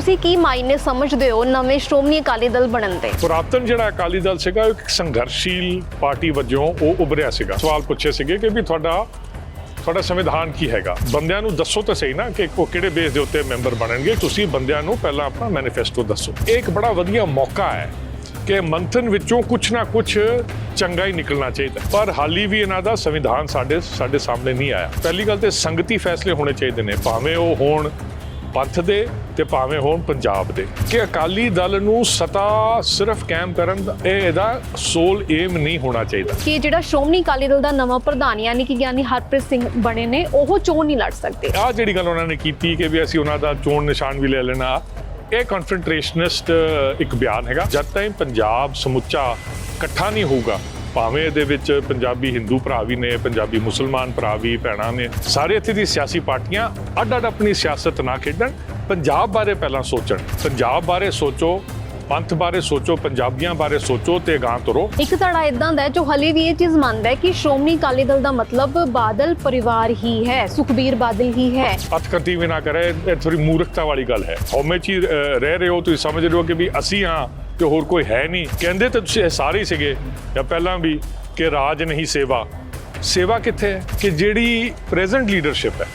ਤੁਸੀਂ ਕੀ ਮਾਇਨੇ ਸਮਝਦੇ ਹੋ ਨਵੇਂ ਸ਼੍ਰੋਮਣੀ ਅਕਾਲੀ ਦਲ ਬਣਨ ਦੇ ਪੁਰਾਤਨ ਜਿਹੜਾ ਅਕਾਲੀ ਦਲ ਸੀਗਾ ਇੱਕ ਸੰਘਰਸ਼ੀਲ ਪਾਰਟੀ ਵਜੋਂ ਉਹ ਉਭਰਿਆ ਸੀਗਾ। ਸਵਾਲ ਪੁੱਛੇ ਸੀਗੇ ਕਿ ਵੀ ਤੁਹਾਡਾ ਤੁਹਾਡਾ ਸੰਵਿਧਾਨ ਕੀ ਹੈਗਾ? ਬੰਦਿਆਂ ਨੂੰ ਦੱਸੋ ਤਾਂ ਸਹੀ ਨਾ ਕਿ ਉਹ ਕਿਹੜੇ ਬੇਸ ਦੇ ਉੱਤੇ ਮੈਂਬਰ ਬਣਨਗੇ। ਤੁਸੀਂ ਬੰਦਿਆਂ ਨੂੰ ਪਹਿਲਾਂ ਆਪਣਾ ਮੈਨੀਫੈਸਟੋ ਦੱਸੋ। ਇਹ ਇੱਕ ਬੜਾ ਵਧੀਆ ਮੌਕਾ ਹੈ ਕਿ ਮੰਥਨ ਵਿੱਚੋਂ ਕੁਝ ਨਾ ਕੁਝ ਚੰਗਾ ਹੀ ਨਿਕਲਣਾ ਚਾਹੀਦਾ। ਪਰ ਹਾਲੀ ਵੀ ਇਹਨਾਂ ਦਾ ਸੰਵਿਧਾਨ ਸਾਡੇ ਸਾਡੇ ਸਾਹਮਣੇ ਨਹੀਂ ਆਇਆ। ਪਹਿਲੀ ਗੱਲ ਤੇ ਸੰਗਤੀ ਫੈਸਲੇ ਹੋਣੇ ਚਾਹੀਦੇ ਨੇ। ਭਾਵੇਂ ਉਹ ਹੋਣ ਪੰਥ ਦੇ ਤੇ ਭਾਵੇਂ ਹੋਣ ਪੰਜਾਬ ਦੇ। ਕਿ ਅਕਾਲੀ ਦਲ ਨੂੰ ਸਤਾ ਸਿਰਫ ਕਾਇਮ ਕਰਨ ਦਾ ਇਹ ਇਹਦਾ ਸੋਲ ਏਮ ਨਹੀਂ ਹੋਣਾ ਚਾਹੀਦਾ। ਕਿ ਜਿਹੜਾ ਸ਼੍ਰੋਮਣੀ ਅਕਾਲੀ ਦਲ ਦਾ ਨਵਾਂ ਪ੍ਰਧਾਨ ਯਾਨੀ ਕਿ ਗਿਆਨੀ ਹਰਪ੍ਰੀਤ ਸਿੰਘ ਬਣੇ ਨੇ ਉਹ ਚੋਣ ਨਹੀਂ ਲੜ ਸਕਦੇ। ਆਹ ਜਿਹੜੀ ਗੱਲ ਉਹਨਾਂ ਨੇ ਕੀਤੀ ਕਿ ਵੀ ਅਸੀਂ ਉਹਨਾਂ ਦਾ ਚੋਣ ਨਿਸ਼ਾਨ ਵੀ ਲੈ ਲੈਣਾ ਇਹ ਕਨਫਰੰਟੇਸ਼ਨਿਸਟ ਇੱਕ ਬਿਆਨ ਹੈਗਾ। ਜਦ ਤਾਈਂ ਪੰਜਾਬ ਸਮੁੱਚਾ ਇਕੱਠਾ ਨਹੀਂ ਹੋਊਗਾ ਭਾਵੇਂ ਇਹਦੇ ਵਿੱਚ ਪੰਜਾਬੀ ਹਿੰਦੂ ਭਰਾ ਵੀ ਨੇ ਪੰਜਾਬੀ ਮੁਸਲਮਾਨ ਭਰਾ ਵੀ ਭੈਣਾਂ ਨੇ ਸਾਰੇ ਇੱਥੇ ਦੀ ਸਿਆਸੀ ਪਾਰਟੀਆਂ ਅੱਡ ਅੱਡ ਆਪਣੀ ਸਿਆਸਤ ਨਾ ਖੇਡਣ ਪੰਜਾਬ ਬਾਰੇ ਪਹਿਲਾਂ ਸੋਚਣ। ਪੰਜਾਬ ਬਾਰੇ ਸੋਚੋ ਪੰਥ ਬਾਰੇ ਸੋਚੋ ਪੰਜਾਬੀਆਂ ਬਾਰੇ ਸੋਚੋ ਤੇ ਗਾਂ ਤੁਰੋ। ਇੱਕ ਧੜਾ ਇਦਾਂ ਦਾ ਹੈ ਜੋ ਹਲੇ ਵੀ ਇਹ ਚੀਜ਼ ਮੰਨਦਾ ਹੈ ਕਿ ਸ਼੍ਰੋਮਣੀ ਅਕਾਲੀ ਦਲ ਦਾ ਮਤਲਬ ਬਾਦਲ ਪਰਿਵਾਰ ਹੀ ਹੈ ਸੁਖਬੀਰ ਬਾਦਲ ਹੀ ਹੈ। ਅਤਕੰਤੀ ਵੀ ਨਾ ਕਰੇ ਇਹ ਥੋੜੀ ਮੂਰਖਤਾ ਵਾਲੀ ਗੱਲ ਹੈ। ਹਉਮੈ ਚ ਰਹਿ ਰਹੇ ਹੋ ਤੁਸੀਂ ਸਮਝ ਰਹੇ ਹੋ ਕਿ ਵੀ ਅਸੀਂ ਹਾਂ ਤੇ ਹੋਰ ਕੋਈ ਹੈ ਨਹੀਂ। ਕਹਿੰਦੇ ਤਾਂ ਤੁਸੀਂ ਇਹ ਸਾਰੇ ਸੀਗੇ। ਜਾਂ ਪਹਿਲਾਂ ਵੀ ਕਿ ਰਾਜ ਨਹੀਂ ਸੇਵਾ। ਸੇਵਾ ਕਿੱਥੇ ਹੈ? ਕਿ ਜਿਹੜੀ ਪ੍ਰੈਜ਼ੈਂਟ ਲੀਡਰਸ਼ਿਪ ਹੈ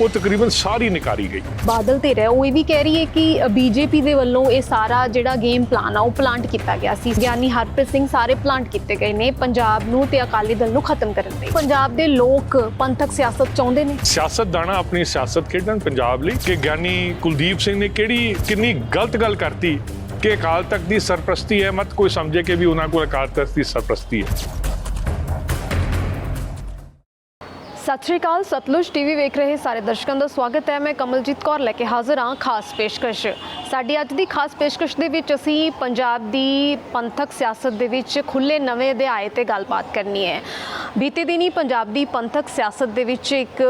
ਉਹ ਤਕਰੀਬਨ ਸਾਰੀ ਨਿਕਾਰੀ ਗਈ। ਬਾਦਲ ਤੇ ਰਹਿ ਉਹ ਇਹ ਵੀ ਕਹਿ ਰਹੀ ਹੈ ਕਿ ਬੀਜੇਪੀ ਦੇ ਵੱਲੋਂ ਇਹ ਸਾਰਾ ਜਿਹੜਾ ਗੇਮ ਪਲਾਨ ਆ ਉਹ ਪਲਾਂਟ ਕੀਤਾ ਗਿਆ ਸੀ। ਗਿਆਨੀ ਹਰਪ੍ਰੀਤ ਸਿੰਘ ਸਾਰੇ ਪਲਾਂਟ ਕੀਤੇ ਗਏ ਨੇ। ਪੰਜਾਬ ਨੂੰ ਤੇ ਅਕਾਲੀ ਦਲ ਨੂੰ ਖਤਮ ਕਰਨ ਲਈ। ਪੰਜਾਬ ਦੇ ਲੋਕ ਪੰਥਕ ਸਿਆਸਤ ਚਾਹੁੰਦੇ ਨੇ। ਸਿਆਸਤਦਾਨਾਂ ਆਪਣੀ ਸਿਆਸਤ ਖੇਡਣ ਪੰਜਾਬ ਲਈ। ਕਿ ਗਿਆਨੀ ਕੁਲਦੀਪ ਸਿੰਘ ਨੇ ਕਿਹੜੀ ਕਿੰਨੀ ਗਲਤ ਗੱਲ ਕਰਤੀ। ਕਿ ਅਕਾਲ ਤਖਤ ਦੀ ਸਰਪ੍ਰਸਤੀ ਹੈ, ਮਤ ਕੋਈ ਸਮਝੇ ਕਿ ਵੀ ਉਹਨਾਂ ਕੋਲ ਅਕਾਲ ਤਖਤ ਦੀ ਸਰਪ੍ਰਸਤੀ ਹੈ। ਸਤਿ ਸ਼੍ਰੀ ਅਕਾਲ, ਸਤਲੁਜ ਟੀਵੀ ਵੇਖ ਰਹੇ ਸਾਰੇ ਦਰਸ਼ਕਾਂ ਦਾ ਸਵਾਗਤ ਹੈ। ਮੈਂ ਕਮਲਜੀਤ ਕੌਰ ਲੈ ਕੇ ਹਾਜ਼ਰ ਹਾਂ ਖਾਸ ਪੇਸ਼ਕਸ਼। ਸਾਡੀ ਅੱਜ ਦੀ ਖਾਸ ਪੇਸ਼ਕਸ਼ ਦੇ ਵਿੱਚ ਅਸੀਂ ਪੰਜਾਬ ਦੀ ਪੰਥਕ ਸਿਆਸਤ ਦੇ ਵਿੱਚ ਖੁੱਲੇ ਨਵੇਂ ਅਧਿਆਏ ਤੇ ਗੱਲਬਾਤ ਕਰਨੀ ਹੈ। ਬੀਤੇ ਦਿਨੀ ਪੰਜਾਬ ਦੀ ਪੰਥਕ ਸਿਆਸਤ ਦੇ ਵਿੱਚ ਇੱਕ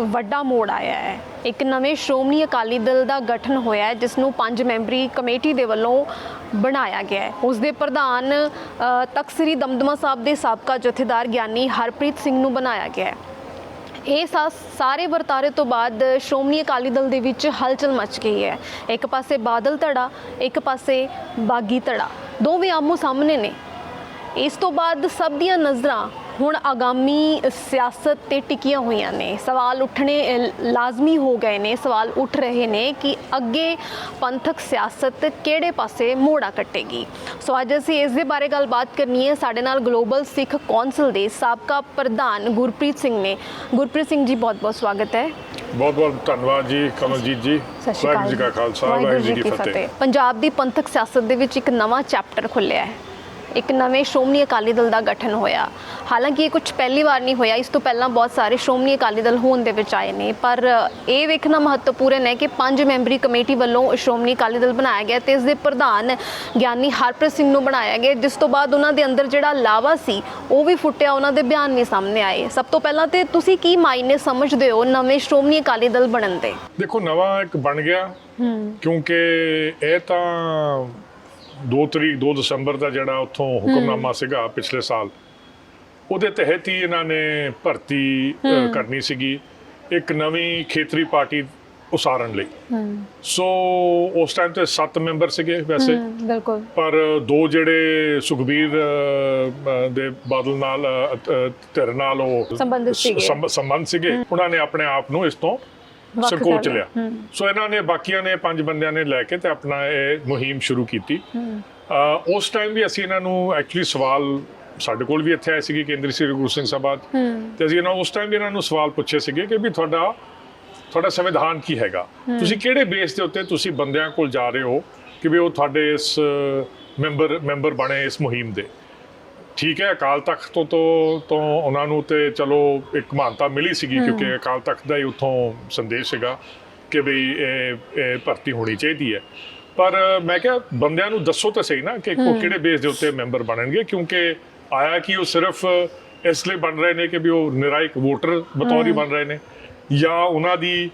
ਵੱਡਾ ਮੋੜ ਆਇਆ ਹੈ। ਇੱਕ ਨਵੇਂ ਸ਼੍ਰੋਮਣੀ ਅਕਾਲੀ ਦਲ ਦਾ ਗਠਨ ਹੋਇਆ ਹੈ ਜਿਸ ਨੂੰ ਪੰਜ ਮੈਂਬਰੀ ਕਮੇਟੀ ਦੇ ਵੱਲੋਂ ਬਣਾਇਆ ਗਿਆ ਹੈ। ਉਸ ਦੇ ਪ੍ਰਧਾਨ ਤਖ਼ਤ ਸ੍ਰੀ ਦਮਦਮਾ ਸਾਹਿਬ ਦੇ ਸਾਬਕਾ ਜਥੇਦਾਰ ਗਿਆਨੀ ਹਰਪ੍ਰੀਤ ਸਿੰਘ ਨੂੰ ਬਣਾਇਆ ਗਿਆ ਹੈ। ਇਹ ਸਾ- ਸਾਰੇ ਵਰਤਾਰੇ ਤੋਂ ਬਾਅਦ ਸ਼੍ਰੋਮਣੀ ਅਕਾਲੀ ਦਲ ਦੇ ਵਿੱਚ ਹਲਚਲ ਮਚ ਗਈ ਹੈ। ਇੱਕ ਪਾਸੇ ਬਾਦਲ ਧੜਾ, ਇੱਕ ਪਾਸੇ ਬਾਗੀ ਧੜਾ। ਦੋਵੇਂ ਆਮੋ ਸਾਹਮਣੇ ਨੇ। ਇਸ ਤੋਂ ਬਾਅਦ ਸਭ ਦੀਆਂ ਨਜ਼ਰਾਂ ਹੁਣ ਆਗਾਮੀ ਸਿਆਸਤ ਤੇ ਟਿਕੀਆਂ ਹੋਈਆਂ ਨੇ। ਸਵਾਲ ਉੱਠਣੇ ਲਾਜ਼ਮੀ ਹੋ ਗਏ ਨੇ। ਸਵਾਲ ਉੱਠ ਰਹੇ ਨੇ ਕਿ ਅੱਗੇ ਪੰਥਕ ਸਿਆਸਤ ਕਿਹੜੇ ਪਾਸੇ ਮੋੜਾ ਕੱਟੇਗੀ। ਸੋ ਅੱਜ ਅਸੀਂ ਇਸ ਦੇ ਬਾਰੇ ਗੱਲਬਾਤ ਕਰਨੀ ਹੈ। ਸਾਡੇ ਨਾਲ ਗਲੋਬਲ ਸਿੱਖ ਕੌਂਸਲ ਦੇ ਸਾਬਕਾ ਪ੍ਰਧਾਨ ਗੁਰਪ੍ਰੀਤ ਸਿੰਘ ਨੇ। ਗੁਰਪ੍ਰੀਤ ਸਿੰਘ ਜੀ ਬਹੁਤ ਬਹੁਤ ਸਵਾਗਤ ਹੈ। ਬਹੁਤ ਬਹੁਤ ਧੰਨਵਾਦ ਜੀ ਕਮਲਜੀਤ ਜੀ। ਸਤਿ ਸ਼੍ਰੀ ਅਕਾਲ ਵਾਹਿਗੁਰੂ ਜੀ ਕਾ ਖਾਲਸਾ ਵਾਹਿਗੁਰੂ ਜੀ ਕੀ ਫਤਿਹ। ਪੰਜਾਬ ਦੀ ਪੰਥਕ ਸਿਆਸਤ ਦੇ ਵਿੱਚ ਇੱਕ ਨਵਾਂ ਚੈਪਟਰ ਖੁੱਲਿਆ ਹੈ। ਇੱਕ ਨਵੇਂ ਸ਼੍ਰੋਮਣੀ ਅਕਾਲੀ ਦਲ ਦਾ ਗਠਨ ਹੋਇਆ। ਹਾਲਾਂਕਿ ਇਹ ਕੁਝ ਪਹਿਲੀ ਵਾਰ ਨਹੀਂ ਹੋਇਆ ਇਸ ਤੋਂ ਪਹਿਲਾਂ ਬਹੁਤ ਸਾਰੇ ਸ਼੍ਰੋਮਣੀ ਅਕਾਲੀ ਦਲ ਹੋਣ ਦੇ ਵਿੱਚ ਆਏ ਨੇ। ਪਰ ਇਹ ਵੇਖਣਾ ਮਹੱਤਵਪੂਰਨ ਹੈ ਕਿ ਪੰਜ ਮੈਂਬਰੀ ਕਮੇਟੀ ਵੱਲੋਂ ਸ਼੍ਰੋਮਣੀ ਅਕਾਲੀ ਦਲ ਬਣਾਇਆ ਗਿਆ ਤੇ ਇਸ ਦੇ ਪ੍ਰਧਾਨ ਗਿਆਨੀ ਹਰਪ੍ਰੀਤ ਸਿੰਘ ਨੂੰ ਬਣਾਇਆ ਗਿਆ ਜਿਸ ਤੋਂ ਬਾਅਦ ਉਹਨਾਂ ਦੇ ਅੰਦਰ ਜਿਹੜਾ ਲਾਵਾ ਸੀ ਉਹ ਵੀ ਫੁੱਟਿਆ ਉਹਨਾਂ ਦੇ ਬਿਆਨ ਵੀ ਸਾਹਮਣੇ ਆਏ। ਸਭ ਤੋਂ ਪਹਿਲਾਂ ਤੇ ਤੁਸੀਂ ਕੀ ਮਾਇਨੇ ਸਮਝਦੇ ਹੋ ਨਵੇਂ ਸ਼੍ਰੋਮਣੀ ਅਕਾਲੀ ਦਲ ਬਣਨ ਦੇ? ਦੇਖੋ ਨਵਾਂ ਇੱਕ ਬਣ ਗਿਆ ਕਿਉਂਕਿ ਇਹ ਤਾਂ 2 ਤਰੀਕ 2 ਦਸੰਬਰ ਦਾ ਜਿਹੜਾ ਉੱਥੋਂ ਹੁਕਮਨਾਮਾ ਸੀਗਾ ਪਿਛਲੇ ਸਾਲ ਉਹਦੇ ਤਹਿਤ ਹੀ ਇਹਨਾਂ ਨੇ ਭਰਤੀ ਕਰਨੀ ਸੀਗੀ ਇੱਕ ਨਵੀਂ ਖੇਤਰੀ ਪਾਰਟੀ ਉਸਾਰਨ ਲਈ। ਸੋ ਉਸ ਟਾਈਮ ਤੇ 7 ਮੈਂਬਰ ਸੀਗੇ ਵੈਸੇ। ਬਿਲਕੁਲ। ਪਰ ਦੋ ਜਿਹੜੇ ਸੁਖਬੀਰ ਦੇ ਬਾਦਲ ਨਾਲ ਧਿਰ ਨਾਲ ਉਹ ਸੰਬੰਧਿਤ ਸੀਗੇ। ਸੰਬ- ਸੰਬੰਧ ਸੀਗੇ ਉਹਨਾਂ ਨੇ ਆਪਣੇ ਆਪ ਨੂੰ ਇਸ ਤੋਂ ਸੰਕੋਚ ਲਿਆ। ਸੋ ਇਹਨਾਂ ਨੇ ਬਾਕੀਆਂ ਨੇ ਪੰਜ ਬੰਦਿਆਂ ਨੇ ਲੈ ਕੇ ਤੇ ਆਪਣਾ ਇਹ ਮੁਹਿੰਮ ਸ਼ੁਰੂ ਕੀਤੀ। ਉਸ ਟਾਈਮ ਵੀ ਅਸੀਂ ਇਹਨਾਂ ਨੂੰ ਐਕਚੁਅਲੀ ਸਵਾਲ ਸਾਡੇ ਕੋਲ ਵੀ ਇੱਥੇ ਆਏ ਸੀਗੇ ਕੇਂਦਰੀ ਸ੍ਰੀ ਗੁਰੂ ਸਿੰਘ ਸਭਾ। ਤੇ ਅਸੀਂ ਇਹਨਾਂ ਉਸ ਟਾਈਮ ਵੀ ਇਹਨਾਂ ਨੂੰ ਸਵਾਲ ਪੁੱਛੇ ਸੀਗੇ ਕਿ ਵੀ ਤੁਹਾਡਾ ਤੁਹਾਡਾ ਸੰਵਿਧਾਨ ਕੀ ਹੈਗਾ? ਤੁਸੀਂ ਕਿਹੜੇ ਬੇਸ ਦੇ ਉੱਤੇ ਤੁਸੀਂ ਬੰਦਿਆਂ ਕੋਲ ਜਾ ਰਹੇ ਹੋ ਕਿ ਵੀ ਉਹ ਤੁਹਾਡੇ ਇਸ ਮੈਂਬਰ ਮੈਂਬਰ ਬਣੇ ਇਸ ਮੁਹਿੰਮ ਦੇ? ਠੀਕ ਹੈ ਅਕਾਲ ਤਖਤ ਤੋਂ ਤੋਂ ਤੋਂ ਉਹਨਾਂ ਨੂੰ ਤੇ ਚਲੋ ਇੱਕ ਮਾਨਤਾ ਮਿਲੀ ਸੀਗੀ ਕਿਉਂਕਿ ਅਕਾਲ ਤਖਤ ਦਾ ਹੀ ਉਥੋਂ ਸੰਦੇਸ਼ ਸੀਗਾ ਕਿ ਵੀ ਇਹ ਇਹ ਭਰਤੀ ਹੋਣੀ ਚਾਹੀਦੀ ਹੈ। ਪਰ ਮੈਂ ਕਿਹਾ ਬੰਦਿਆਂ ਨੂੰ ਦੱਸੋ ਤਾਂ ਸਹੀ ਨਾ ਕਿ ਉਹ ਕਿਹੜੇ ਬੇਸ ਦੇ ਉੱਤੇ ਮੈਂਬਰ ਬਣਨਗੇ ਕਿਉਂਕਿ ਆਇਆ ਕਿ ਉਹ ਸਿਰਫ ਇਸ ਲਈ ਬਣ ਰਹੇ ਨੇ ਕਿ ਵੀ ਉਹ ਨਿਰਾਇਕ ਵੋਟਰ ਬਤੌਰ ਬਣ ਰਹੇ ਨੇ। ਜਾਂ ਉਹਨਾਂ ਦੀ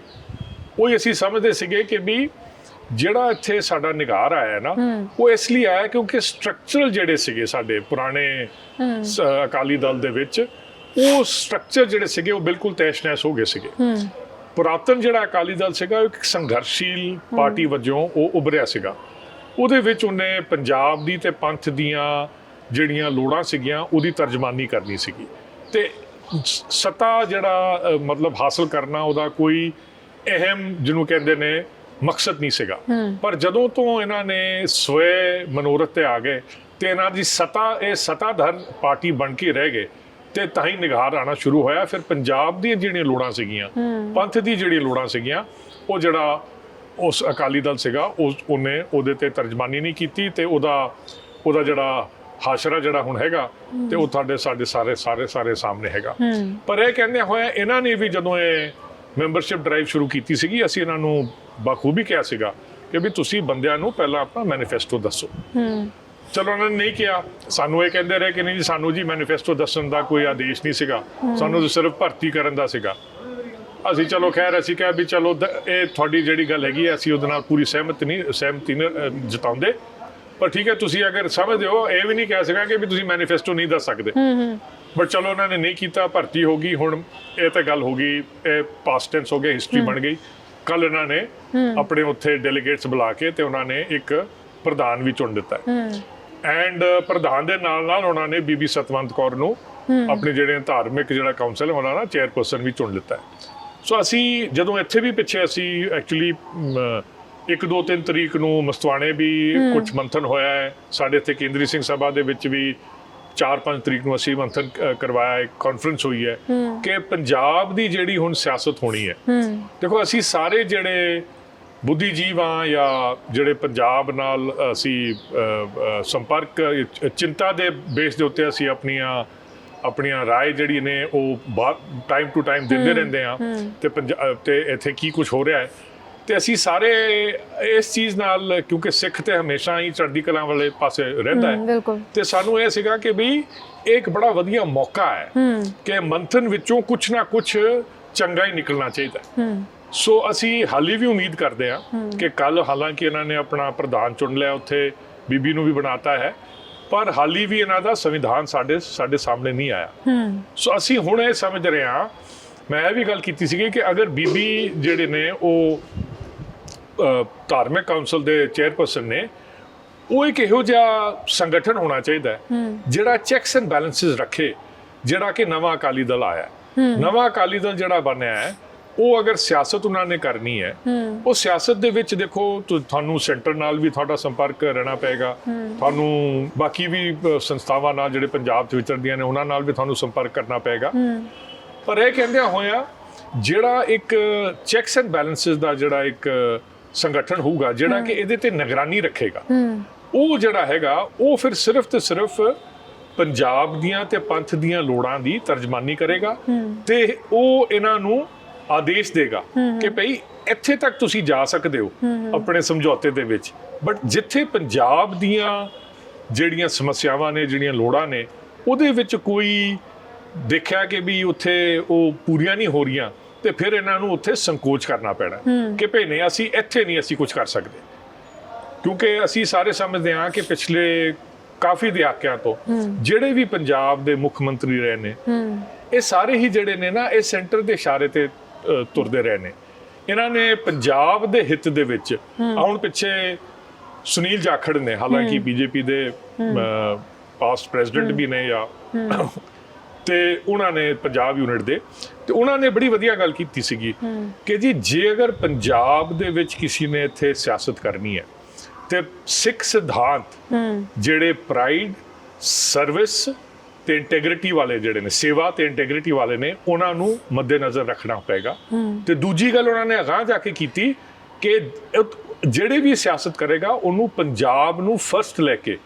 ਉਹ ਅਸੀਂ ਸਮਝਦੇ ਸੀਗੇ ਕਿ ਵੀ ਜਿਹੜਾ ਇੱਥੇ ਸਾਡਾ ਨਿਗਾਰ ਆਇਆ ਨਾ ਉਹ ਇਸ ਲਈ ਆਇਆ ਕਿਉਂਕਿ ਸਟਰਕਚਰਲ ਜਿਹੜੇ ਸੀਗੇ ਸਾਡੇ ਪੁਰਾਣੇ ਅਕਾਲੀ ਦਲ ਦੇ ਵਿੱਚ ਉਹ ਸਟਰਕਚਰ ਜਿਹੜੇ ਸੀਗੇ ਉਹ ਬਿਲਕੁਲ ਤੈਸ਼-ਨੈਸ਼ ਹੋ ਗਏ ਸੀਗੇ। ਪੁਰਾਤਨ ਜਿਹੜਾ ਅਕਾਲੀ ਦਲ ਸੀਗਾ ਉਹ ਇੱਕ ਸੰਘਰਸ਼ੀਲ ਪਾਰਟੀ ਵਜੋਂ ਉਹ ਉੱਭਰਿਆ ਸੀਗਾ। ਉਹਦੇ ਵਿੱਚ ਉਹਨੇ ਪੰਜਾਬ ਦੀ ਤੇ ਪੰਥ ਦੀਆਂ ਜਿਹੜੀਆਂ ਲੋੜਾਂ ਸੀਗੀਆਂ ਉਹਦੀ ਤਰਜਮਾਨੀ ਕਰਨੀ ਸੀਗੀ। ਤੇ ਸੱਤਾ ਜਿਹੜਾ ਮਤਲਬ ਹਾਸਲ ਕਰਨਾ ਉਹਦਾ ਕੋਈ ਅਹਿਮ ਜਿਹਨੂੰ ਕਹਿੰਦੇ ਨੇ ਮਕਸਦ ਨਹੀਂ ਸੀਗਾ। ਪਰ ਜਦੋਂ ਤੋਂ ਇਹਨਾਂ ਨੇ ਸਵੈ ਮਨੋਰਥ ਤੇ ਆ ਗਏ ਤੇ ਇਹਨਾਂ ਦੀ ਸਤਾ ਇਹ ਸਤਾਧਰ ਪਾਰਟੀ ਬਣ ਕੇ ਰਹਿ ਗਏ ਤੇ ਤਾਂ ਹੀ ਨਿਗਾਰ ਆਣਾ ਸ਼ੁਰੂ ਹੋਇਆ। ਫਿਰ ਪੰਜਾਬ ਦੀਆਂ ਜਿਹੜੀਆਂ ਲੋੜਾਂ ਸੀਗੀਆਂ ਪੰਥ ਦੀ ਜਿਹੜੀਆਂ ਲੋੜਾਂ ਸੀਗੀਆਂ ਉਹ ਜਿਹੜਾ ਉਸ ਅਕਾਲੀ ਦਲ ਸੀਗਾ ਉਸ ਉਹਨੇ ਉਹਦੇ ਤੇ ਤਰਜਮਾਨੀ ਨਹੀਂ ਕੀਤੀ ਤੇ ਉਹਦਾ ਉਹਦਾ ਜਿਹੜਾ ਹਾਸ਼ਰਾ ਜਿਹੜਾ ਹੁਣ ਹੈਗਾ ਤੇ ਉਹ ਤੁਹਾਡੇ ਸਾਡੇ ਸਾਰੇ ਸਾਰੇ ਸਾਰੇ ਸਾਹਮਣੇ ਹੈਗਾ। ਪਰ ਇਹ ਕਹਿੰਦੇ ਹੋਏ ਇਹਨਾਂ ਨੇ ਵੀ ਜਦੋਂ ਇਹ ਮੈਂਬਰਸ਼ਿਪ ਡਰਾਈਵ ਸ਼ੁਰੂ ਕੀਤੀ ਸੀਗੀ ਅਸੀਂ ਇਹਨਾਂ ਨੂੰ ਬਖੂਬੀ ਕਿਹਾ ਸੀਗਾ ਕਿ ਵੀ ਤੁਸੀਂ ਬੰਦਿਆਂ ਨੂੰ ਪਹਿਲਾਂ ਆਪਣਾ ਮੈਨੀਫੈਸਟੋ ਦੱਸੋ। ਚਲੋ ਉਹਨਾਂ ਨੇ ਨਹੀਂ ਕਿਹਾ। ਸਾਨੂੰ ਇਹ ਕਹਿੰਦੇ ਰਹੇ ਕਿ ਨਹੀਂ ਜੀ ਸਾਨੂੰ ਜੀ ਮੈਨੀਫੈਸਟੋ ਦੱਸਣ ਦਾ ਕੋਈ ਆਦੇਸ਼ ਨਹੀਂ ਸੀਗਾ। ਸਾਨੂੰ ਤਾਂ ਸਿਰਫ ਭਰਤੀ ਕਰਨ ਦਾ ਸੀਗਾ। ਅਸੀਂ ਚਲੋ ਖੈਰ ਅਸੀਂ ਕਿਹਾ ਵੀ ਚਲੋ ਇਹ ਤੁਹਾਡੀ ਜਿਹੜੀ ਗੱਲ ਹੈਗੀ ਹੈ, ਅਸੀਂ ਉਹਦੇ ਨਾਲ ਪੂਰੀ ਸਹਿਮਤ ਨਹੀਂ ਸਹਿਮਤੀ ਜਤਾਉਂਦੇ। ਪਰ ਠੀਕ ਹੈ ਤੁਸੀਂ ਅਗਰ ਸਮਝਦੇ ਹੋ ਇਹ ਵੀ ਨਹੀਂ ਕਹਿ ਸਕਾਂ ਕਿ ਵੀ ਤੁਸੀਂ ਮੈਨੀਫੈਸਟੋ ਨਹੀਂ ਦੱਸ ਸਕਦੇ। ਬਟ ਚਲੋ ਉਹਨਾਂ ਨੇ ਨਹੀਂ ਕੀਤਾ ਭਰਤੀ ਹੋ ਗਈ ਹੁਣ ਇਹ ਤਾਂ ਗੱਲ ਹੋ ਗਈ ਇਹ ਪਾਸਟ ਟੈਂਸ ਹੋ ਗਿਆ ਹਿਸਟਰੀ ਬਣ ਗਈ। ਕੱਲ ਇਹਨਾਂ ਨੇ ਆਪਣੇ ਉੱਥੇ ਡੈਲੀਗੇਟਸ ਬੁਲਾ ਕੇ ਤੇ ਉਹਨਾਂ ਨੇ ਇੱਕ ਪ੍ਰਧਾਨ ਵੀ ਚੁਣ ਦਿੱਤਾ ਐਂਡ ਪ੍ਰਧਾਨ ਦੇ ਨਾਲ ਨਾਲ ਉਹਨਾਂ ਨੇ ਬੀਬੀ ਸਤਵੰਤ ਕੌਰ ਨੂੰ ਆਪਣੇ ਜਿਹੜੇ ਧਾਰਮਿਕ ਜਿਹੜਾ ਕਾਉਂਸਲ ਹੈ ਉਹਨਾਂ ਦਾ ਚੇਅਰਪਰਸਨ ਵੀ ਚੁਣ ਲਿੱਤਾ ਸੋ ਅਸੀਂ ਜਦੋਂ ਇੱਥੇ ਵੀ ਪਿੱਛੇ ਅਸੀਂ ਐਕਚੁਅਲੀ 1 2 3 ਤਰੀਕ ਨੂੰ ਮਸਤਵਾਣੇ ਵੀ ਕੁਝ ਮੰਥਨ ਹੋਇਆ ਹੈ। ਸਾਡੇ ਇੱਥੇ ਕੇਂਦਰੀ ਸਿੰਘ ਸਭਾ ਦੇ ਵਿੱਚ ਵੀ 4-5 ਤਰੀਕ ਨੂੰ ਅਸੀਂ ਮੰਥਨ ਕਰਵਾਇਆ ਇੱਕ ਕਾਨਫਰੰਸ ਹੋਈ ਹੈ ਕਿ ਪੰਜਾਬ ਦੀ ਜਿਹੜੀ ਹੁਣ ਸਿਆਸਤ ਹੋਣੀ ਹੈ ਦੇਖੋ ਅਸੀਂ ਸਾਰੇ ਜਿਹੜੇ ਬੁੱਧੀਜੀਵ ਜਾਂ ਜਿਹੜੇ ਪੰਜਾਬ ਨਾਲ ਅਸੀਂ ਸੰਪਰਕ ਚਿੰਤਾ ਦੇ ਬੇਸ ਦੇ ਉੱਤੇ ਅਸੀਂ ਆਪਣੀਆਂ ਆਪਣੀਆਂ ਰਾਏ ਜਿਹੜੀ ਨੇ ਉਹ ਟਾਈਮ ਟੂ ਟਾਈਮ ਦਿੰਦੇ ਰਹਿੰਦੇ ਆ ਤੇ ਤੇ ਇੱਥੇ ਕੀ ਕੁਝ ਹੋ ਰਿਹਾ ਹੈ ਤੇ ਅਸੀਂ ਸਾਰੇ ਇਸ ਚੀਜ਼ ਨਾਲ ਕਿਉਂਕਿ ਸਿੱਖ ਤੇ ਹਮੇਸ਼ਾ ਹੀ ਚੜ੍ਹਦੀ ਕਲਾ ਵਾਲੇ ਪਾਸੇ ਰਹਿੰਦਾ ਹੈ। ਤੇ ਸਾਨੂੰ ਇਹ ਸੀਗਾ ਕਿ ਵੀ ਇੱਕ ਬੜਾ ਵਧੀਆ ਮੌਕਾ ਹੈ ਕਿ ਮੰਥਨ ਵਿੱਚੋਂ ਕੁਝ ਨਾ ਕੁਝ ਚੰਗਾ ਹੀ ਨਿਕਲਣਾ ਚਾਹੀਦਾ ਹੈ। ਸੋ ਅਸੀਂ ਹਾਲੀ ਵੀ ਉਮੀਦ ਕਰਦੇ ਹਾਂ ਕਿ ਕੱਲ ਹਾਲਾਂਕਿ ਇਹਨਾਂ ਨੇ ਆਪਣਾ ਪ੍ਰਧਾਨ ਚੁਣ ਲਿਆ ਉੱਥੇ ਬੀਬੀ ਨੂੰ ਵੀ ਬਣਾਤਾ ਹੈ ਪਰ ਹਾਲੀ ਵੀ ਇਹਨਾਂ ਦਾ ਸੰਵਿਧਾਨ ਸਾਡੇ ਸਾਡੇ ਸਾਹਮਣੇ ਨਹੀਂ ਆਇਆ। ਸੋ ਅਸੀਂ ਹੁਣ ਇਹ ਸਮਝ ਰਹੇ ਹਾਂ ਮੈਂ ਇਹ ਵੀ ਗੱਲ ਕੀਤੀ ਸੀਗੀ ਕਿ ਅਗਰ ਬੀਬੀ ਜਿਹੜੇ ਨੇ ਉਹ ਧਾਰਮਿਕ ਕਾਉਂਸਲ ਦੇ ਚੇਅਰਪਰਸਨ ਨੇ ਉਹ ਇੱਕ ਇਹੋ ਜਿਹਾ ਸੰਗਠਨ ਹੋਣਾ ਚਾਹੀਦਾ ਜਿਹੜਾ ਚੈਕਸ ਐਂਡ ਬੈਲੈਂਸਸ ਰੱਖੇ ਜਿਹੜਾ ਕਿ ਨਵਾਂ ਅਕਾਲੀ ਦਲ ਆਇਆ। ਨਵਾਂ ਅਕਾਲੀ ਦਲ ਜਿਹੜਾ ਬਣਿਆ ਹੈ ਉਹ ਅਗਰ ਸਿਆਸਤ ਉਹਨਾਂ ਨੇ ਕਰਨੀ ਹੈ ਉਹ ਸਿਆਸਤ ਦੇ ਵਿੱਚ ਦੇਖੋ ਤੁਹਾਨੂੰ ਸੈਂਟਰ ਨਾਲ ਵੀ ਤੁਹਾਡਾ ਸੰਪਰਕ ਰਹਿਣਾ ਪਏਗਾ ਤੁਹਾਨੂੰ ਬਾਕੀ ਵੀ ਸੰਸਥਾਵਾਂ ਨਾਲ ਜਿਹੜੇ ਪੰਜਾਬ 'ਚ ਵਿਚਰਦੀਆਂ ਨੇ ਉਹਨਾਂ ਨਾਲ ਵੀ ਤੁਹਾਨੂੰ ਸੰਪਰਕ ਕਰਨਾ ਪਏਗਾ। ਪਰ ਇਹ ਕਹਿੰਦਿਆਂ ਹੋਇਆ ਜਿਹੜਾ ਇੱਕ ਚੈਕਸ ਐਂਡ ਬੈਲੈਂਸਸ ਦਾ ਜਿਹੜਾ ਇੱਕ ਸੰਗਠਨ ਹੋਊਗਾ ਜਿਹੜਾ ਕਿ ਇਹਦੇ ਤੇ ਨਿਗਰਾਨੀ ਰੱਖੇਗਾ। ਉਹ ਜਿਹੜਾ ਹੈਗਾ ਉਹ ਫਿਰ ਸਿਰਫ ਤੇ ਸਿਰਫ ਪੰਜਾਬ ਦੀਆਂ ਤੇ ਪੰਥ ਦੀਆਂ ਲੋੜਾਂ ਦੀ ਤਰਜਮਾਨੀ ਕਰੇਗਾ ਤੇ ਉਹ ਇਹਨਾਂ ਨੂੰ ਆਦੇਸ਼ ਦੇਗਾ ਕਿ ਭਈ ਇੱਥੇ ਤੱਕ ਤੁਸੀਂ ਜਾ ਸਕਦੇ ਹੋ ਆਪਣੇ ਸਮਝੌਤੇ ਦੇ ਵਿੱਚ। ਬਟ ਜਿੱਥੇ ਪੰਜਾਬ ਦੀਆਂ ਜਿਹੜੀਆਂ ਸਮੱਸਿਆਵਾਂ ਨੇ ਜਿਹੜੀਆਂ ਲੋੜਾਂ ਨੇ ਉਹਦੇ ਵਿੱਚ ਕੋਈ ਦੇਖਿਆ ਕਿ ਵੀ ਉੱਥੇ ਉਹ ਪੂਰੀਆਂ ਨਹੀਂ ਹੋ ਰਹੀਆਂ ਤੇ ਫਿਰ ਇਹਨਾਂ ਨੂੰ ਉੱਥੇ ਸੰਕੋਚ ਕਰਨਾ ਪੈਣਾ। ਕਿ ਭਈ ਨਹੀਂ ਅਸੀਂ ਇੱਥੇ ਨਹੀਂ ਅਸੀਂ ਕੁਝ ਕਰ ਸਕਦੇ। ਕਿਉਂਕਿ ਅਸੀਂ ਸਾਰੇ ਸਮਝਦੇ ਹਾਂ ਕਿ ਪਿਛਲੇ ਕਾਫੀ ਦਹਾਕਿਆਂ ਤੋਂ ਜਿਹੜੇ ਵੀ ਪੰਜਾਬ ਦੇ ਮੁੱਖ ਮੰਤਰੀ ਰਹੇ ਨੇ ਇਹ ਸਾਰੇ ਹੀ ਜਿਹੜੇ ਨੇ ਨਾ ਇਹ ਸੈਂਟਰ ਦੇ ਇਸ਼ਾਰੇ ਤੇ ਤੁਰਦੇ ਰਹੇ ਨੇ। ਇਹਨਾਂ ਨੇ ਪੰਜਾਬ ਦੇ ਹਿੱਤ ਦੇ ਵਿੱਚ ਹੁਣ ਪਿੱਛੇ ਸੁਨੀਲ ਜਾਖੜ ਨੇ ਹਾਲਾਂਕਿ ਬੀਜੇਪੀ ਦੇ ਪਾਸਟ ਪ੍ਰੈਜ਼ੀਡੈਂਟ ਵੀ ਨੇ ਜਾਂ ਤੇ ਉਹਨਾਂ ਨੇ ਪੰਜਾਬ ਯੂਨਿਟ ਦੇ ਤੇ ਉਹਨਾਂ ਨੇ ਬੜੀ ਵਧੀਆ ਗੱਲ ਕੀਤੀ ਸੀਗੀ ਕਿ ਜੀ ਜੇ ਅਗਰ ਪੰਜਾਬ ਦੇ ਵਿੱਚ ਕਿਸੇ ਨੇ ਇੱਥੇ ਸਿਆਸਤ ਕਰਨੀ ਹੈ ਤੇ ਸਿੱਖ ਸਿਧਾਂਤ ਜਿਹੜੇ ਪ੍ਰਾਈਡ ਸਰਵਿਸ ਤੇ ਇੰਟੈਗ੍ਰਿਟੀ ਵਾਲੇ ਜਿਹੜੇ ਨੇ ਸੇਵਾ ਤੇ ਇੰਟੈਗ੍ਰਿਟੀ ਵਾਲੇ ਨੇ ਉਹਨਾਂ ਨੂੰ ਮੱਦੇਨਜ਼ਰ ਰੱਖਣਾ ਪਏਗਾ। ਤੇ ਦੂਜੀ ਗੱਲ ਉਹਨਾਂ ਨੇ ਅਗਾਂਹ ਜਾ ਕੇ ਕੀਤੀ ਕਿ ਜਿਹੜੇ ਵੀ ਸਿਆਸਤ ਕਰੇਗਾ ਉਹਨੂੰ ਪੰਜਾਬ ਨੂੰ ਫਰਸਟ ਲੈ ਕੇ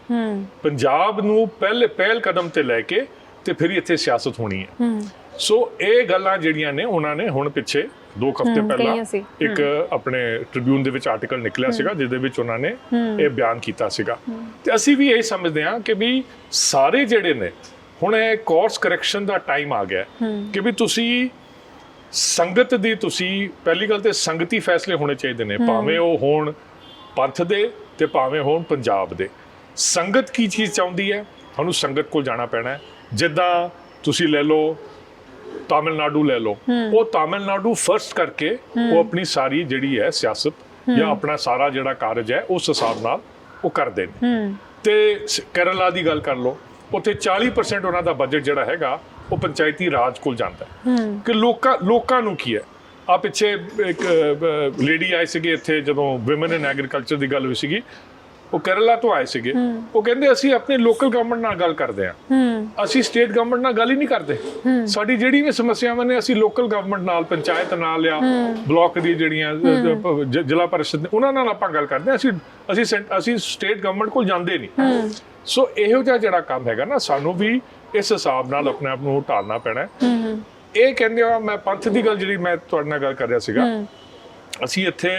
ਪੰਜਾਬ ਨੂੰ ਪਹਿਲੇ ਪਹਿਲ ਕਦਮ ਤੇ ਲੈ ਕੇ ਤੇ ਫਿਰ ਇੱਥੇ ਸਿਆਸਤ ਹੋਣੀ ਹੈ। ਸੋ ਇਹ ਗੱਲਾਂ ਜਿਹੜੀਆਂ ਨੇ ਉਹਨਾਂ ਨੇ ਹੁਣ ਪਿੱਛੇ ਦੋ ਕੁ ਹਫ਼ਤੇ ਹਮ, ਪਹਿਲਾਂ। ਇੱਕ ਆਪਣੇ ਟ੍ਰਿਬਿਊਨ ਦੇ ਵਿੱਚ ਆਰਟੀਕਲ ਨਿਕਲਿਆ ਸੀਗਾ ਜਿਹਦੇ ਵਿੱਚ ਉਹਨਾਂ ਨੇ ਇਹ ਬਿਆਨ ਕੀਤਾ ਸੀਗਾ। ਤੇ ਅਸੀਂ ਵੀ ਇਹ ਸਮਝਦੇ ਹਾਂ ਕਿ ਵੀ ਸਾਰੇ ਜਿਹੜੇ ਨੇ ਹੁਣ ਇਹ ਕੋਰਸ ਕਰੈਕਸ਼ਨ ਦਾ ਟਾਈਮ ਆ ਗਿਆ ਕਿ ਵੀ ਤੁਸੀਂ ਸੰਗਤ ਦੀ ਤੁਸੀਂ ਪਹਿਲੀ ਗੱਲ ਤੇ ਸੰਗਤੀ ਫੈਸਲੇ ਹੋਣੇ ਚਾਹੀਦੇ ਨੇ ਭਾਵੇਂ ਉਹ ਹੋਣ ਪੰਥ ਦੇ ਤੇ ਭਾਵੇਂ ਹੋਣ ਪੰਜਾਬ ਦੇ। ਸੰਗਤ ਕੀ ਚੀਜ਼ ਚਾਹੁੰਦੀ ਹੈ? ਤੁਹਾਨੂੰ ਸੰਗਤ ਕੋਲ ਜਾਣਾ ਪੈਣਾ ਹੈ। ਜਿੱਦਾਂ ਤੁਸੀਂ ਲੈ ਲਓ ਤਾਮਿਲਨਾਡੂ ਲੈ ਲਓ। ਉਹ ਤਾਮਿਲਨਾਡੂ ਫਰਸਟ ਕਰਕੇ ਉਹ ਆਪਣੀ ਸਾਰੀ ਜਿਹੜੀ ਹੈ ਸਿਆਸਤ ਜਾਂ ਆਪਣਾ ਸਾਰਾ ਜਿਹੜਾ ਕਾਰਜ ਹੈ ਉਸ ਹਿਸਾਬ ਨਾਲ ਉਹ ਕਰਦੇ ਨੇ। ਤੇ ਕੇਰਲਾ ਦੀ ਗੱਲ ਕਰ ਲਓ ਉੱਥੇ 40% ਉਹਨਾਂ ਦਾ ਬਜਟ ਜਿਹੜਾ ਹੈਗਾ ਉਹ ਪੰਚਾਇਤੀ ਰਾਜ ਕੋਲ ਜਾਂਦਾ ਹੂੰ। ਕਿ ਲੋਕਾਂ ਲੋਕਾਂ ਨੂੰ ਕੀ ਹੈ? ਆ ਪਿੱਛੇ ਇੱਕ ਲੇਡੀ ਆਈ ਸੀਗੀ ਇੱਥੇ ਜਦੋਂ ਔਮਨ ਇਨ ਐਗਰੀਕਲਚਰ ਦੀ ਗੱਲ ਹੋਈ ਸੀਗੀ। ਉਹ ਕੇਰਲਾ ਤੋਂ ਆਏ ਸੀਗੇ। ਉਹ ਕਹਿੰਦੇ ਅਸੀਂ ਆਪਣੇ ਲੋਕਲ ਗਵਰਨਮੈਂਟ ਨਾਲ ਗੱਲ ਕਰਦੇ ਹੂੰ। ਅਸੀਂ ਸਟੇਟ ਗਵਰਨਮੈਂਟ ਨਾਲ ਗੱਲ ਹੀ ਨਹੀਂ ਕਰਦੇ। ਸਾਡੀ ਜਿਹੜੀ ਵੀ ਸਮੱਸਿਆਵਾਂ ਨੇ ਅਸੀਂ ਲੋਕਲ ਗਵਰਨਮੈਂਟ ਨਾਲ ਪੰਚਾਇਤ ਨਾਲ ਜਾਂ ਬਲਾਕ ਦੀ ਜਿਹੜੀਆਂ ਜ਼ਿਲ੍ਹਾ ਪਰਿਸ਼ਦ ਨੇ, ਉਹਨਾਂ ਨਾਲ ਆਪਾਂ ਗੱਲ ਕਰਦੇ ਹਾਂ। ਅਸੀਂ ਅਸੀਂ ਅਸੀਂ ਸਟੇਟ ਗਵਰਨਮੈਂਟ ਕੋਲ ਜਾਂਦੇ ਨਹੀਂ। ਸੋ ਇਹੋ ਜਿਹਾ ਜਿਹੜਾ ਕੰਮ ਹੈਗਾ ਨਾ ਸਾਨੂੰ ਵੀ ਇਸ ਹਿਸਾਬ ਨਾਲ ਆਪਣੇ ਆਪ ਨੂੰ ਢਾਲਣਾ ਪੈਣਾ ਇਹ ਕਹਿੰਦੇ ਆ ਮੈਂ ਪੰਥ ਦੀ ਗੱਲ ਜਿਹੜੀ ਮੈਂ ਤੁਹਾਡੇ ਨਾਲ ਗੱਲ ਕਰ ਰਿਹਾ ਸੀਗਾ। ਅਸੀਂ ਇੱਥੇ